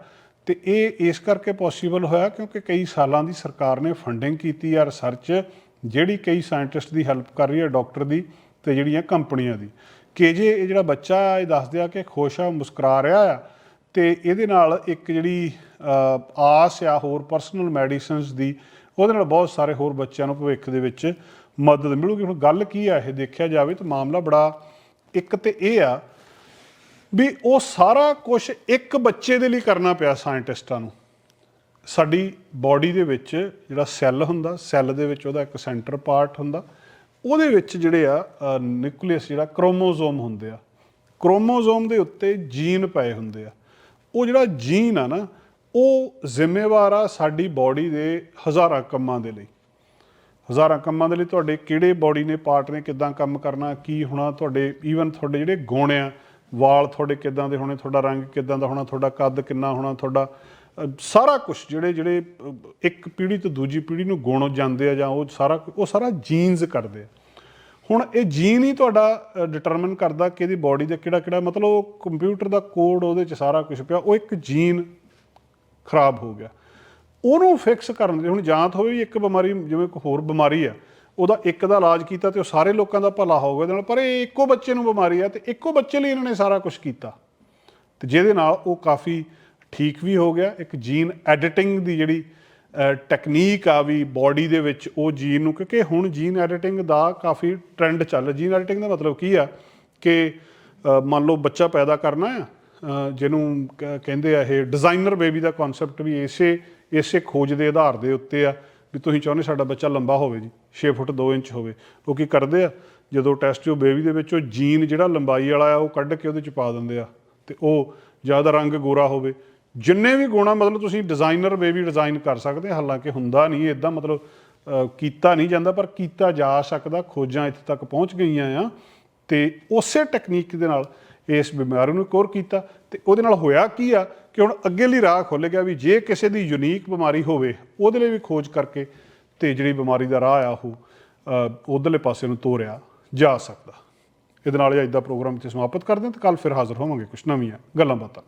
ਤੇ ਇਹ ਇਸ ਕਰਕੇ ਪੋਸੀਬਲ ਹੋਇਆ ਕਿਉਂਕਿ ਕਈ ਸਾਲਾਂ ਦੀ ਸਰਕਾਰ ਨੇ ਫੰਡਿੰਗ ਕੀਤੀ ਆ ਰਿਸਰਚ ਜਿਹੜੀ ਕਈ ਸਾਇੰਟਿਸਟ ਦੀ ਹੈਲਪ ਕਰ ਰਹੀ ਹੈ ਡਾਕਟਰ ਦੀ ਤੇ ਜਿਹੜੀਆਂ ਕੰਪਨੀਆਂ ਦੀ। ਕਿ ਜੇ ਇਹ ਜਿਹੜਾ ਬੱਚਾ ਆ, ਇਹ ਦੱਸਦੇ ਆ ਕਿ ਖੁਸ਼ ਆ, ਮੁਸਕਰਾ ਰਿਹਾ ਆ ਤੇ ਇਹਦੇ ਨਾਲ ਇੱਕ ਜਿਹੜੀ ਆਸ ਆ ਹੋਰ ਪਰਸਨਲ ਮੈਡੀਸਿਨਸ ਦੀ, ਉਹਦੇ ਨਾਲ ਬਹੁਤ ਸਾਰੇ ਹੋਰ ਬੱਚਿਆਂ ਨੂੰ ਭਵਿੱਖ ਦੇ ਵਿੱਚ ਮਦਦ ਮਿਲੂਗੀ। ਹੁਣ ਗੱਲ ਕੀ ਆ ਇਹ ਦੇਖਿਆ ਜਾਵੇ ਤਾਂ ਮਾਮਲਾ ਬੜਾ ਇੱਕ ਤੇ ਇਹ ਆ ਵੀ ਉਹ ਸਾਰਾ ਕੁਝ ਇੱਕ ਬੱਚੇ ਦੇ ਲਈ ਕਰਨਾ ਪਿਆ ਸਾਇੰਟਿਸਟਾਂ ਨੂੰ। ਸਾਡੀ ਬਾਡੀ ਦੇ ਵਿੱਚ ਜਿਹੜਾ ਸੈੱਲ ਹੁੰਦਾ ਸੈੱਲ ਦੇ ਵਿੱਚ ਉਹਦਾ ਇੱਕ ਸੈਂਟਰ ਪਾਰਟ ਹੁੰਦਾ, ਉਹਦੇ ਵਿੱਚ ਜਿਹੜੇ ਆ ਨਿਊਕਲੀਅਸ ਜਿਹੜਾ ਕ੍ਰੋਮੋਸੋਮ ਹੁੰਦੇ ਆ ਕ੍ਰੋਮੋਸੋਮ ਦੇ ਉੱਤੇ ਜੀਨ ਪਏ ਹੁੰਦੇ ਆ। ਉਹ ਜਿਹੜਾ ਜੀਨ ਆ ਨਾ, ਉਹ ਜ਼ਿੰਮੇਵਾਰ ਆ ਸਾਡੀ ਬਾਡੀ ਦੇ ਹਜ਼ਾਰਾਂ ਕੰਮਾਂ ਦੇ ਲਈ। ਹਜ਼ਾਰਾਂ ਕੰਮਾਂ ਦੇ ਲਈ ਤੁਹਾਡੇ ਕਿਹੜੇ ਬਾਡੀ ਨੇ ਪਾਰਟ ਨੇ ਕਿੱਦਾਂ ਕੰਮ ਕਰਨਾ, ਕੀ ਹੋਣਾ, ਤੁਹਾਡੇ ਈਵਨ ਤੁਹਾਡੇ ਜਿਹੜੇ ਗੁਣ ਆ, ਵਾਲ ਤੁਹਾਡੇ ਕਿੱਦਾਂ ਦੇ ਹੋਣੇ, ਤੁਹਾਡਾ ਰੰਗ ਕਿੱਦਾਂ ਦਾ ਹੋਣਾ, ਤੁਹਾਡਾ ਕੱਦ ਕਿੰਨਾ ਹੋਣਾ, ਤੁਹਾਡਾ ਸਾਰਾ ਕੁਝ ਜਿਹੜੇ ਜਿਹੜੇ ਇੱਕ ਪੀੜ੍ਹੀ ਤੋਂ ਦੂਜੀ ਪੀੜ੍ਹੀ ਨੂੰ ਗੁਣ ਜਾਂਦੇ ਆ ਜਾਂ ਉਹ ਸਾਰਾ ਉਹ ਸਾਰਾ ਜੀਨਸ ਕਰਦੇ ਆ। ਹੁਣ ਇਹ ਜੀਨ ਹੀ ਤੁਹਾਡਾ ਡਿਟਰਮਿਨ ਕਰਦਾ ਕਿ ਇਹਦੀ ਬਾਡੀ ਦਾ ਕਿਹੜਾ ਕਿਹੜਾ, ਮਤਲਬ ਉਹ ਕੰਪਿਊਟਰ ਦਾ ਕੋਡ ਉਹਦੇ ਚ ਸਾਰਾ ਕੁਝ ਪਿਆ, ਉਹ ਇੱਕ ਜੀਨ ਖਰਾਬ ਹੋ ਗਿਆ। ਉਹਨੂੰ ਫਿਕਸ ਕਰਨ ਦੇ ਹੁਣ ਜਾਂ ਤਾਂ ਹੋਵੇ ਇੱਕ ਬਿਮਾਰੀ, ਜਿਵੇਂ ਇੱਕ ਹੋਰ ਬਿਮਾਰੀ ਆ, ਉਹਦਾ ਇੱਕ ਦਾ ਇਲਾਜ ਕੀਤਾ ਤੇ ਉਹ ਸਾਰੇ ਲੋਕਾਂ ਦਾ ਭਲਾ ਹੋਊਗਾ ਇਹਦੇ ਨਾਲ ਪਰ ਇਹ ਇੱਕੋ ਬੱਚੇ ਨੂੰ ਬਿਮਾਰੀ ਆ ਤੇ ਇੱਕੋ ਬੱਚੇ ਲਈ ਇਹਨਾਂ ਨੇ ਸਾਰਾ ਕੁਝ ਕੀਤਾ। ਤੇ ਜਿਹਦੇ ਨਾਲ ਉਹ ਕਾਫੀ ਠੀਕ ਵੀ ਹੋ ਗਿਆ, ਇੱਕ ਜੀਨ ਐਡੀਟਿੰਗ ਦੀ ਜਿਹੜੀ ਟੈਕਨੀਕ ਆ ਵੀ ਬਾਡੀ ਦੇ ਵਿੱਚ ਉਹ ਜੀਨ ਨੂੰ, ਕਿਉਂਕਿ ਹੁਣ ਜੀਨ ਐਡੀਟਿੰਗ ਦਾ ਕਾਫੀ ਟ੍ਰੈਂਡ ਚੱਲ ਜੀਨ ਐਡੀਟਿੰਗ ਦਾ ਮਤਲਬ ਕੀ ਆ ਕਿ ਮੰਨ ਲਓ ਬੱਚਾ ਪੈਦਾ ਕਰਨਾ ਆ ਜਿਹਨੂੰ ਕ- ਕਹਿੰਦੇ ਆ ਇਹ ਡਿਜ਼ਾਈਨਰ ਬੇਬੀ ਦਾ ਕਨਸੈਪਟ ਵੀ ਇਸੇ ਇਸੇ ਖੋਜ ਦੇ ਆਧਾਰ ਦੇ ਉੱਤੇ ਆ ਵੀ ਤੁਸੀਂ ਚਾਹੁੰਦੇ ਸਾਡਾ ਬੱਚਾ ਲੰਬਾ ਹੋਵੇ ਜੀ 6 ਫੁੱਟ 2 ਇੰਚ ਹੋਵੇ। ਉਹ ਕੀ ਕਰਦੇ ਆ, ਜਦੋਂ ਟੈਸਟ ਜੋ ਬੇਬੀ ਦੇ ਵਿੱਚ ਉਹ ਜੀਨ ਜਿਹੜਾ ਲੰਬਾਈ ਵਾਲਾ ਆ, ਉਹ ਕੱਢ ਕੇ ਉਹਦੇ ਚ ਪਾ ਦਿੰਦੇ ਆ, ਤੇ ਉਹ ਜ਼ਿਆਦਾ ਰੰਗ ਗੋਰਾ ਹੋਵੇ। ਜਿੰਨੇ ਵੀ ਗੁਣਾ ਮਤਲਬ ਤੁਸੀਂ ਡਿਜ਼ਾਈਨਰ ਬੇਬੀ ਡਿਜ਼ਾਈਨ ਕਰ ਸਕਦੇ ਹਾਲਾਂਕਿ ਹੁੰਦਾ ਨਹੀਂ ਇਦਾਂ ਮਤਲਬ ਕੀਤਾ ਨਹੀਂ ਜਾਂਦਾ ਪਰ ਕੀਤਾ ਜਾ ਸਕਦਾ ਖੋਜਾਂ ਇੱਥੇ ਤੱਕ ਪਹੁੰਚ ਗਈਆਂ ਆ। ਤੇ ਉਸੇ ਟੈਕਨੀਕ ਦੇ ਨਾਲ ਇਸ ਬਿਮਾਰੀ ਨੂੰ ਕੋਰ ਕੀਤਾ। ਤੇ ਉਹਦੇ ਨਾਲ ਹੋਇਆ ਕੀ ਆ ਕਿ ਹੁਣ ਅੱਗੇ ਲਈ ਰਾਹ ਖੁੱਲ ਗਿਆ ਵੀ ਜੇ ਕਿਸੇ ਦੀ ਯੂਨੀਕ ਬਿਮਾਰੀ ਹੋਵੇ ਉਹਦੇ ਲਈ ਵੀ ਖੋਜ ਕਰਕੇ ਤੇ ਜਿਹੜੀ ਬਿਮਾਰੀ ਦਾ ਰਾਹ ਆ ਉਹ ਅ, ਉਧਰਲੇ ਪਾਸੇ ਨੂੰ ਤੋਰਿਆ ਜਾ ਸਕਦਾ। ਇਹਦੇ ਨਾਲ ਅੱਜ ਦਾ ਪ੍ਰੋਗਰਾਮ ਇੱਥੇ ਸਮਾਪਤ ਕਰਦੇ ਹਾਂ ਤੇ ਕੱਲ ਫਿਰ ਹਾਜ਼ਰ ਹੋਵਾਂਗੇ ਕੁਝ ਨਵੀਆਂ ਗੱਲਾਂ ਬਾਤਾਂ।